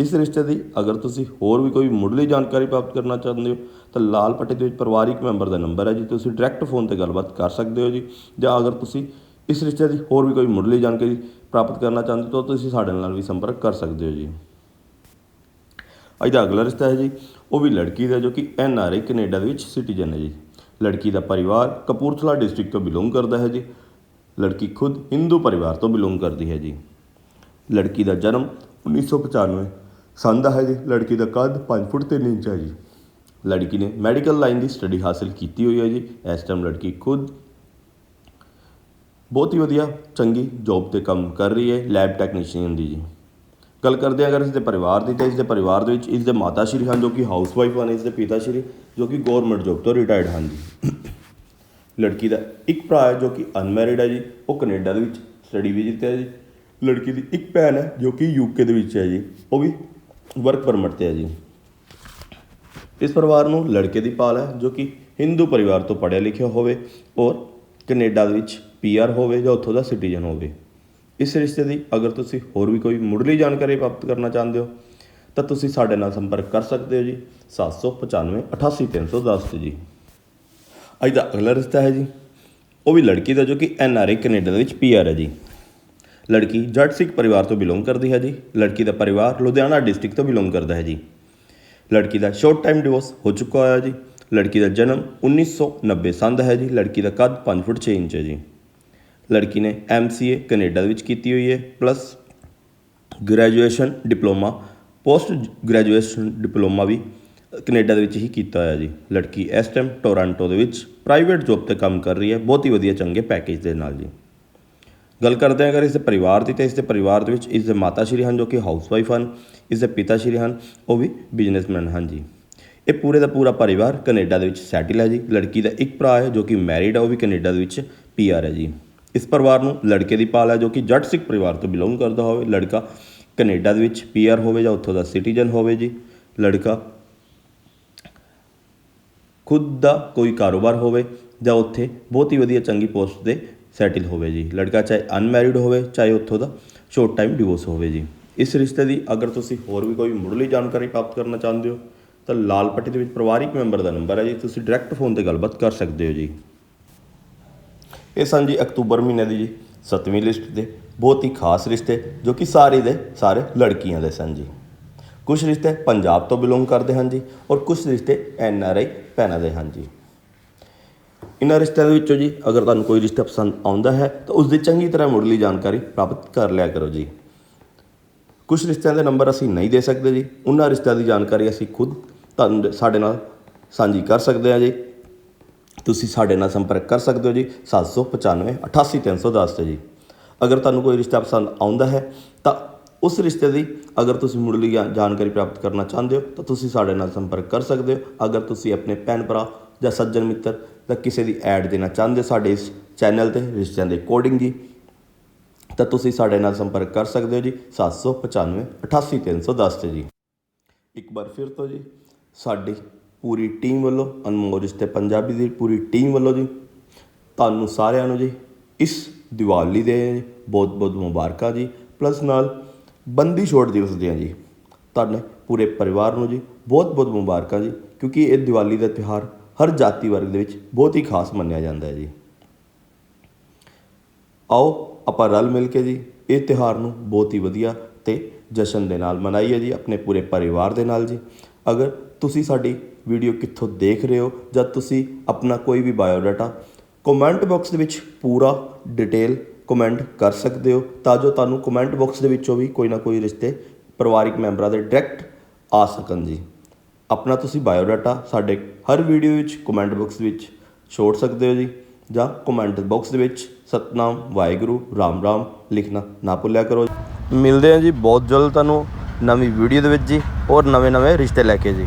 S2: ਇਸ ਰਿਸ਼ਤੇ ਦੀ ਅਗਰ ਤੁਸੀਂ ਹੋਰ ਵੀ ਕੋਈ ਮੁੱਢਲੀ ਜਾਣਕਾਰੀ ਪ੍ਰਾਪਤ ਕਰਨਾ ਚਾਹੁੰਦੇ ਹੋ, ਤਾਂ ਲਾਲ ਪੱਟੇ ਦੇ ਵਿੱਚ ਪਰਿਵਾਰਿਕ ਮੈਂਬਰ ਦਾ ਨੰਬਰ ਹੈ ਜੀ, ਤੁਸੀਂ ਡਾਇਰੈਕਟ ਫੋਨ ਤੇ ਗੱਲਬਾਤ ਕਰ ਸਕਦੇ ਹੋ ਜੀ। ਜਾਂ ਅਗਰ ਤੁਸੀਂ ਇਸ ਰਿਸ਼ਤੇ ਦੀ ਹੋਰ ਵੀ ਕੋਈ ਮੁੱਢਲੀ ਜਾਣਕਾਰੀ ਪ੍ਰਾਪਤ ਕਰਨਾ ਚਾਹੁੰਦੇ ਹੋ, ਤਾਂ ਤੁਸੀਂ ਸਾਡੇ ਨਾਲ ਵੀ ਸੰਪਰਕ ਕਰ ਸਕਦੇ ਹੋ ਜੀ। ਅੱਜ ਦਾ ਅਗਲਾ ਰਿਸ਼ਤਾ ਹੈ ਜੀ, ਉਹ ਵੀ ਲੜਕੀ ਦਾ ਜੋ ਕਿ ਐਨ ਆਰ ਆਈ ਕੈਨੇਡਾ ਦੇ ਵਿੱਚ ਸਿਟੀਜ਼ਨ ਹੈ ਜੀ। ਲੜਕੀ ਦਾ ਪਰਿਵਾਰ ਕਪੂਰਥਲਾ ਡਿਸਟ੍ਰਿਕਟ ਤੋਂ ਬਿਲੋਂਗ ਕਰਦਾ ਹੈ ਜੀ। ਲੜਕੀ ਖੁਦ ਹਿੰਦੂ ਪਰਿਵਾਰ ਤੋਂ ਬਿਲੋਂਗ ਕਰਦੀ ਹੈ ਜੀ। ਲੜਕੀ ਦਾ ਜਨਮ 1995 ਸੰਧਾ ਹੈ ਜੀ, ਲੜਕੀ ਦਾ ਕੱਦ 5 ਫੁੱਟ 3 ਇੰਚ ਹੈ ਜੀ। ਲੜਕੀ ਨੇ ਮੈਡੀਕਲ ਲਾਈਨ ਦੀ ਸਟੱਡੀ ਹਾਸਲ ਕੀਤੀ ਹੋਈ ਹੈ ਜੀ। ਇਸ ਟਾਈਮ ਲੜਕੀ ਖੁਦ ਬਹੁਤ ਹੀ ਵਧੀਆ, ਚੰਗੀ ਜੌਬ ਤੇ ਕੰਮ ਕਰ ਰਹੀ ਹੈ ਲੈਬ ਟੈਕਨੀਸ਼ੀਅਨ ਦੀ ਜੀ। ਗੱਲ ਕਰਦੇ ਹਾਂ ਅਗਰ ਇਸ ਦੇ ਪਰਿਵਾਰ ਦੀ, ਤਾਂ ਇਸ ਦੇ ਪਰਿਵਾਰ ਦੇ ਵਿੱਚ ਇਸ ਦੇ ਮਾਤਾ ਸ਼੍ਰੀ ਹਨ ਜੋ ਕਿ ਹਾਊਸ ਵਾਈਫ ਹਨ ਇਸ ਦੇ ਪਿਤਾ ਸ਼੍ਰੀ ਜੋ ਕਿ ਗਵਰਨਮੈਂਟ ਜੌਬ ਤੋਂ ਰਿਟਾਇਰਡ ਹਨ ਜੀ। ਲੜਕੀ ਦਾ ਇੱਕ ਭਰਾ ਹੈ ਜੋ ਕਿ ਅਨਮੈਰਿਡ ਹੈ ਜੀ, ਉਹ ਕੈਨੇਡਾ ਦੇ ਵਿੱਚ ਸਟੱਡੀ ਵੀਜ਼ੇ ਹੈ ਜੀ। ਲੜਕੀ ਦੀ ਇੱਕ ਭੈਣ ਹੈ ਜੋ ਕਿ ਯੂਕੇ ਦੇ ਵਿੱਚ ਹੈ ਜੀ, ਉਹ ਵੀ ਵਰਕ ਪਰਮਿਟ ਤੇ ਹੈ ਜੀ। ਇਸ ਪਰਿਵਾਰ ਨੂੰ ਲੜਕੇ ਦੀ ਪਾਲ ਹੈ, ਜੋ ਕਿ ਹਿੰਦੂ ਪਰਿਵਾਰ ਤੋਂ ਪੜ੍ਹਿਆ ਲਿਖਿਆ ਹੋਵੇ ਔਰ ਕੈਨੇਡਾ ਦੇ ਵਿੱਚ ਪੀਆਰ ਹੋਵੇ ਜਾਂ ਉੱਥੋਂ ਦਾ ਸਿਟੀਜ਼ਨ ਹੋਵੇ। ਇਸ ਰਿਸ਼ਤੇ ਦੀ ਅਗਰ ਤੁਸੀਂ ਹੋਰ ਵੀ ਕੋਈ ਮੁੱਢਲੀ ਜਾਣਕਾਰੀ ਪ੍ਰਾਪਤ ਕਰਨਾ ਚਾਹੁੰਦੇ ਹੋ, ਤਾਂ ਤੁਸੀਂ ਸਾਡੇ ਨਾਲ ਸੰਪਰਕ ਕਰ ਸਕਦੇ ਹੋ ਜੀ 795 88310 ਤੇ ਜੀ। ਅੱਜ ਦਾ ਅਗਲਾ ਰਿਸ਼ਤਾ ਹੈ ਜੀ, ਉਹ ਵੀ ਲੜਕੀ ਦਾ ਜੋ ਕਿ ਐਨ ਆਰ ਆਈ ਕੈਨੇਡਾ ਦੇ ਵਿੱਚ ਪੀਆਰ ਹੈ ਜੀ। ਲੜਕੀ ਜੱਟ ਸਿੱਖ ਪਰਿਵਾਰ ਤੋਂ ਬਿਲੋਂਗ ਕਰਦੀ ਹੈ ਜੀ। ਲੜਕੀ ਦਾ ਪਰਿਵਾਰ ਲੁਧਿਆਣਾ ਡਿਸਟ੍ਰਿਕਟ ਤੋਂ ਬਿਲੋਂਗ ਕਰਦਾ ਹੈ ਜੀ। ਲੜਕੀ ਦਾ ਸ਼ਾਰਟ ਟਾਈਮ ਡਿਵੋਰਸ ਹੋ ਚੁੱਕਾ ਹੋਇਆ ਜੀ। ਲੜਕੀ ਦਾ ਜਨਮ 1990 ਸੰਨ ਦਾ ਹੈ ਜੀ। ਲੜਕੀ ਦਾ ਕੱਦ 5 ਫੁੱਟ 6 ਇੰਚ ਹੈ ਜੀ। ਲੜਕੀ ਨੇ ਐਮਸੀਏ ਕੈਨੇਡਾ ਦੇ ਵਿੱਚ ਕੀਤੀ ਹੋਈ ਹੈ, plus graduation diploma, post graduation diploma ਵੀ ਕੈਨੇਡਾ ਦੇ ਵਿੱਚ ਹੀ ਕੀਤਾ ਹੋਇਆ ਜੀ। ਲੜਕੀ ਇਸ ਟਾਈਮ ਟੋਰਾਂਟੋ ਦੇ ਵਿੱਚ ਪ੍ਰਾਈਵੇਟ ਜੌਬ ਤੇ ਕੰਮ ਕਰ ਰਹੀ ਹੈ। ਬਹੁਤ ਹੀ ਵਧੀਆ ਚੰਗੇ ਪੈਕੇਜ ਦੇ ਨਾਲ ਜੀ। ਗੱਲ ਕਰਦੇ ਹਾਂ, ਅਗਰ ਇਸ ਦੇ ਪਰਿਵਾਰ ਦੀ ਤਾਂ ਇਸ ਦੇ ਪਰਿਵਾਰ ਦੇ ਵਿੱਚ ਇਸ ਦੇ ਮਾਤਾ ਸ਼੍ਰੀ ਹਨ ਜੋ ਕਿ ਹਾਊਸ ਵਾਈਫ ਹਨ, ਇਸ ਦੇ ਪਿਤਾ ਸ਼੍ਰੀ ਹਨ, ਉਹ ਵੀ ਬਿਜ਼ਨਸਮੈਨ ਹਨ ਜੀ। ਇਹ ਪੂਰੇ ਦਾ ਪੂਰਾ ਪਰਿਵਾਰ ਕੈਨੇਡਾ ਦੇ ਵਿੱਚ ਸੈਟਲ ਹੈ ਜੀ। ਲੜਕੀ ਦਾ ਇੱਕ ਭਰਾ ਹੈ ਜੋ ਕਿ ਮੈਰਿਡ ਹੈ, ਉਹ ਵੀ ਕੈਨੇਡਾ ਦੇ ਵਿੱਚ ਪੀਆਰ ਹੈ ਜੀ। ਇਸ ਪਰਿਵਾਰ ਨੂੰ ਲੜਕੇ ਦੀ ਪਾਲ ਹੈ ਜੋ ਕਿ ਜੱਟ ਸਿੱਖ ਪਰਿਵਾਰ ਤੋਂ ਬਿਲੋਂਗ ਕਰਦਾ ਹੋਵੇ। ਲੜਕਾ ਕੈਨੇਡਾ ਦੇ ਵਿੱਚ ਪੀਆਰ ਹੋਵੇ ਜਾਂ ਉੱਥੋਂ ਦਾ ਸਿਟੀਜ਼ਨ ਹੋਵੇ ਜੀ। ਲੜਕਾ ਖੁਦ ਦਾ ਕੋਈ ਕਾਰੋਬਾਰ ਹੋਵੇ ਜਾਂ ਉੱਥੇ ਬਹੁਤ ਹੀ ਵਧੀਆ ਚੰਗੀ ਪੋਸਟ ਤੇ ਸੈਟਲ ਹੋਵੇ ਜੀ। ਲੜਕਾ ਚਾਹੇ ਅਨਮੈਰਿਡ ਹੋਵੇ, ਚਾਹੇ ਉੱਥੋਂ ਦਾ ਸ਼ੋਰਟ ਟਾਈਮ ਡਿਵੋਰਸ ਹੋਵੇ ਜੀ। ਇਸ ਰਿਸ਼ਤੇ ਦੀ ਅਗਰ ਤੁਸੀਂ ਹੋਰ ਵੀ ਕੋਈ ਮੁੱਢਲੀ ਜਾਣਕਾਰੀ ਪ੍ਰਾਪਤ ਕਰਨਾ ਚਾਹੁੰਦੇ ਹੋ, ਤਾਂ ਲਾਲ ਪੱਟੀ ਦੇ ਵਿੱਚ ਪਰਿਵਾਰਿਕ ਮੈਂਬਰ ਦਾ ਨੰਬਰ ਹੈ ਜੀ। ਤੁਸੀਂ ਡਾਇਰੈਕਟ ਫੋਨ ਤੇ ਗੱਲਬਾਤ ਕਰ ਸਕਦੇ ਹੋ ਜੀ। ਇਹ ਸਨ ਜੀ ਅਕਤੂਬਰ ਮਹੀਨੇ ਦੀ ਜੀ 7ਵੀਂ ਲਿਸਟ ਦੇ ਬਹੁਤ ਹੀ ਖਾਸ ਰਿਸ਼ਤੇ, ਜੋ ਕਿ ਸਾਰੇ ਦੇ ਸਾਰੇ ਲੜਕੀਆਂ ਦੇ ਸਨ ਜੀ। ਕੁਝ ਰਿਸ਼ਤੇ ਪੰਜਾਬ ਤੋਂ ਬਿਲੋਂਗ ਕਰਦੇ ਹਨ ਜੀ, ਔਰ ਕੁਝ ਰਿਸ਼ਤੇ ਐਨ ਆਰ ਆਈ ਭੈਣਾਂ ਦੇ ਹਨ ਜੀ। ਇਹਨਾਂ ਰਿਸ਼ਤਿਆਂ ਦੇ ਵਿੱਚੋਂ ਜੀ, ਅਗਰ ਤੁਹਾਨੂੰ ਕੋਈ ਰਿਸ਼ਤਾ ਪਸੰਦ ਆਉਂਦਾ ਹੈ, ਤਾਂ ਉਸ ਦੀ ਚੰਗੀ ਤਰ੍ਹਾਂ ਮੁੱਢਲੀ ਜਾਣਕਾਰੀ ਪ੍ਰਾਪਤ ਕਰ ਲਿਆ ਕਰੋ ਜੀ। ਕੁਝ ਰਿਸ਼ਤਿਆਂ ਦੇ ਨੰਬਰ ਅਸੀਂ ਨਹੀਂ ਦੇ ਸਕਦੇ ਜੀ। ਉਹਨਾਂ ਰਿਸ਼ਤਿਆਂ ਦੀ ਜਾਣਕਾਰੀ ਅਸੀਂ ਖੁਦ
S1: ਤੁਹਾਨੂੰ ਸਾਡੇ ਨਾਲ ਸਾਂਝੀ ਕਰ ਸਕਦੇ ਹਾਂ ਜੀ। ਤੁਸੀਂ ਸਾਡੇ ਨਾਲ ਸੰਪਰਕ ਕਰ ਸਕਦੇ ਹੋ ਜੀ 795 88310 ਤੇ ਜੀ। ਅਗਰ ਤੁਹਾਨੂੰ ਕੋਈ ਰਿਸ਼ਤਾ ਪਸੰਦ ਆਉਂਦਾ ਹੈ, ਤਾਂ ਉਸ ਰਿਸ਼ਤੇ ਦੀ ਅਗਰ ਤੁਸੀਂ ਮੁੱਢਲੀ ਜਾ- ਜਾਣਕਾਰੀ ਪ੍ਰਾਪਤ ਕਰਨਾ ਚਾਹੁੰਦੇ ਹੋ, ਤਾਂ ਤੁਸੀਂ ਸਾਡੇ ਨਾਲ ਸੰਪਰਕ ਕਰ ਸਕਦੇ ਹੋ। ਅਗਰ ਤੁਸੀਂ ਆਪਣੇ ਭੈਣ ਭਰਾ ਜਾਂ ਸੱਜਣ ਮਿੱਤਰ ਤਾਂ ਕਿਸੇ ਦੀ ਐਡ ਦੇਣਾ ਚਾਹੁੰਦੇ ਸਾਡੇ ਇਸ ਚੈਨਲ ਤੇ, ਰਿਸ਼ਤਿਆਂ ਦੇ ਅਕੋਰਡਿੰਗ ਜੀ, ਤਾਂ ਤੁਸੀਂ ਸਾਡੇ ਨਾਲ ਸੰਪਰਕ ਕਰ ਸਕਦੇ ਹੋ ਜੀ 795 88310 ਤੇ ਜੀ। ਇੱਕ ਵਾਰ ਫਿਰ ਤੋਂ ਜੀ, ਸਾਡੀ ਪੂਰੀ ਟੀਮ ਵੱਲੋਂ, ਅਨਮੋਲ ਰਿਸ਼ਤੇ ਪੰਜਾਬੀ ਦੀ ਪੂਰੀ ਟੀਮ ਵੱਲੋਂ ਜੀ, ਤੁਹਾਨੂੰ ਸਾਰਿਆਂ ਨੂੰ ਜੀ, ਇਸ ਦੀਵਾਲੀ ਦੇ ਬਹੁਤ ਬਹੁਤ ਮੁਬਾਰਕਾਂ ਜੀ ਪਲੱਸ ਨਾਲ ਬੰਦੀ ਛੋੜ ਦਿਵਸ ਦੀਆਂ ਜੀ, ਤੁਹਾਡੇ ਪੂਰੇ ਪਰਿਵਾਰ ਨੂੰ ਜੀ ਬਹੁਤ ਬਹੁਤ ਮੁਬਾਰਕਾਂ ਜੀ, ਕਿਉਂਕਿ ਇਹ ਦੀਵਾਲੀ ਦਾ ਤਿਉਹਾਰ ਹਰ ਜਾਤੀ ਵਰਗ ਦੇ ਵਿੱਚ ਬਹੁਤ ਹੀ ਖਾਸ ਮੰਨਿਆ ਜਾਂਦਾ ਹੈ ਜੀ। ਆਓ ਆਪਾਂ ਰਲ ਮਿਲ ਕੇ ਜੀ, ਇਹ ਤਿਉਹਾਰ ਨੂੰ ਬਹੁਤ ਹੀ ਵਧੀਆ ਤੇ ਜਸ਼ਨ ਦੇ ਨਾਲ ਮਨਾਈਏ ਜੀ, ਆਪਣੇ ਪੂਰੇ ਪਰਿਵਾਰ ਦੇ ਨਾਲ ਜੀ। ਅਗਰ ਤੁਸੀਂ ਸਾਡੀ ਵੀਡੀਓ ਕਿੱਥੋਂ ਦੇਖ ਰਹੇ ਹੋ ਜਾਂ ਤੁਸੀਂ ਆਪਣਾ ਕੋਈ ਵੀ ਬਾਇਓਡਾਟਾ ਕਮੈਂਟ ਬਾਕਸ ਦੇ ਵਿੱਚ ਪੂਰਾ ਡਿਟੇਲ ਕਮੈਂਟ ਕਰ ਸਕਦੇ ਹੋ, ਤਾਂ ਜੋ ਤੁਹਾਨੂੰ ਕਮੈਂਟ ਬਾਕਸ ਦੇ ਵਿੱਚੋਂ ਵੀ ਕੋਈ ਨਾ ਕੋਈ ਰਿਸ਼ਤੇ ਪਰਿਵਾਰਿਕ ਮੈਂਬਰਾਂ ਦੇ ਡਾਇਰੈਕਟ ਆ ਸਕਣ ਜੀ। ਆਪਣਾ ਤੁਸੀਂ ਬਾਇਓਡਾਟਾ ਸਾਡੇ ਹਰ ਵੀਡੀਓ ਵਿੱਚ ਕਮੈਂਟ ਬਾਕਸ ਵਿੱਚ ਛੋੜ ਸਕਦੇ ਹੋ ਜੀ। ਜਾਂ ਕਮੈਂਟ ਬਾਕਸ ਦੇ ਵਿੱਚ, ਸਤਨਾਮ, ਵਾਹਿਗੁਰੂ, ਰਾਮ ਰਾਮ ਲਿਖਣਾ ਨਾ ਭੁੱਲਿਆ ਕਰੋ ਮਿਲਦੇ ਹਾਂ ਜੀ ਬਹੁਤ ਜਲਦ ਤੁਹਾਨੂੰ ਨਵੀਂ ਵੀਡੀਓ ਦੇ ਵਿੱਚ ਜੀ, ਔਰ ਨਵੇਂ ਨਵੇਂ ਰਿਸ਼ਤੇ ਲੈ ਕੇ ਜੀ।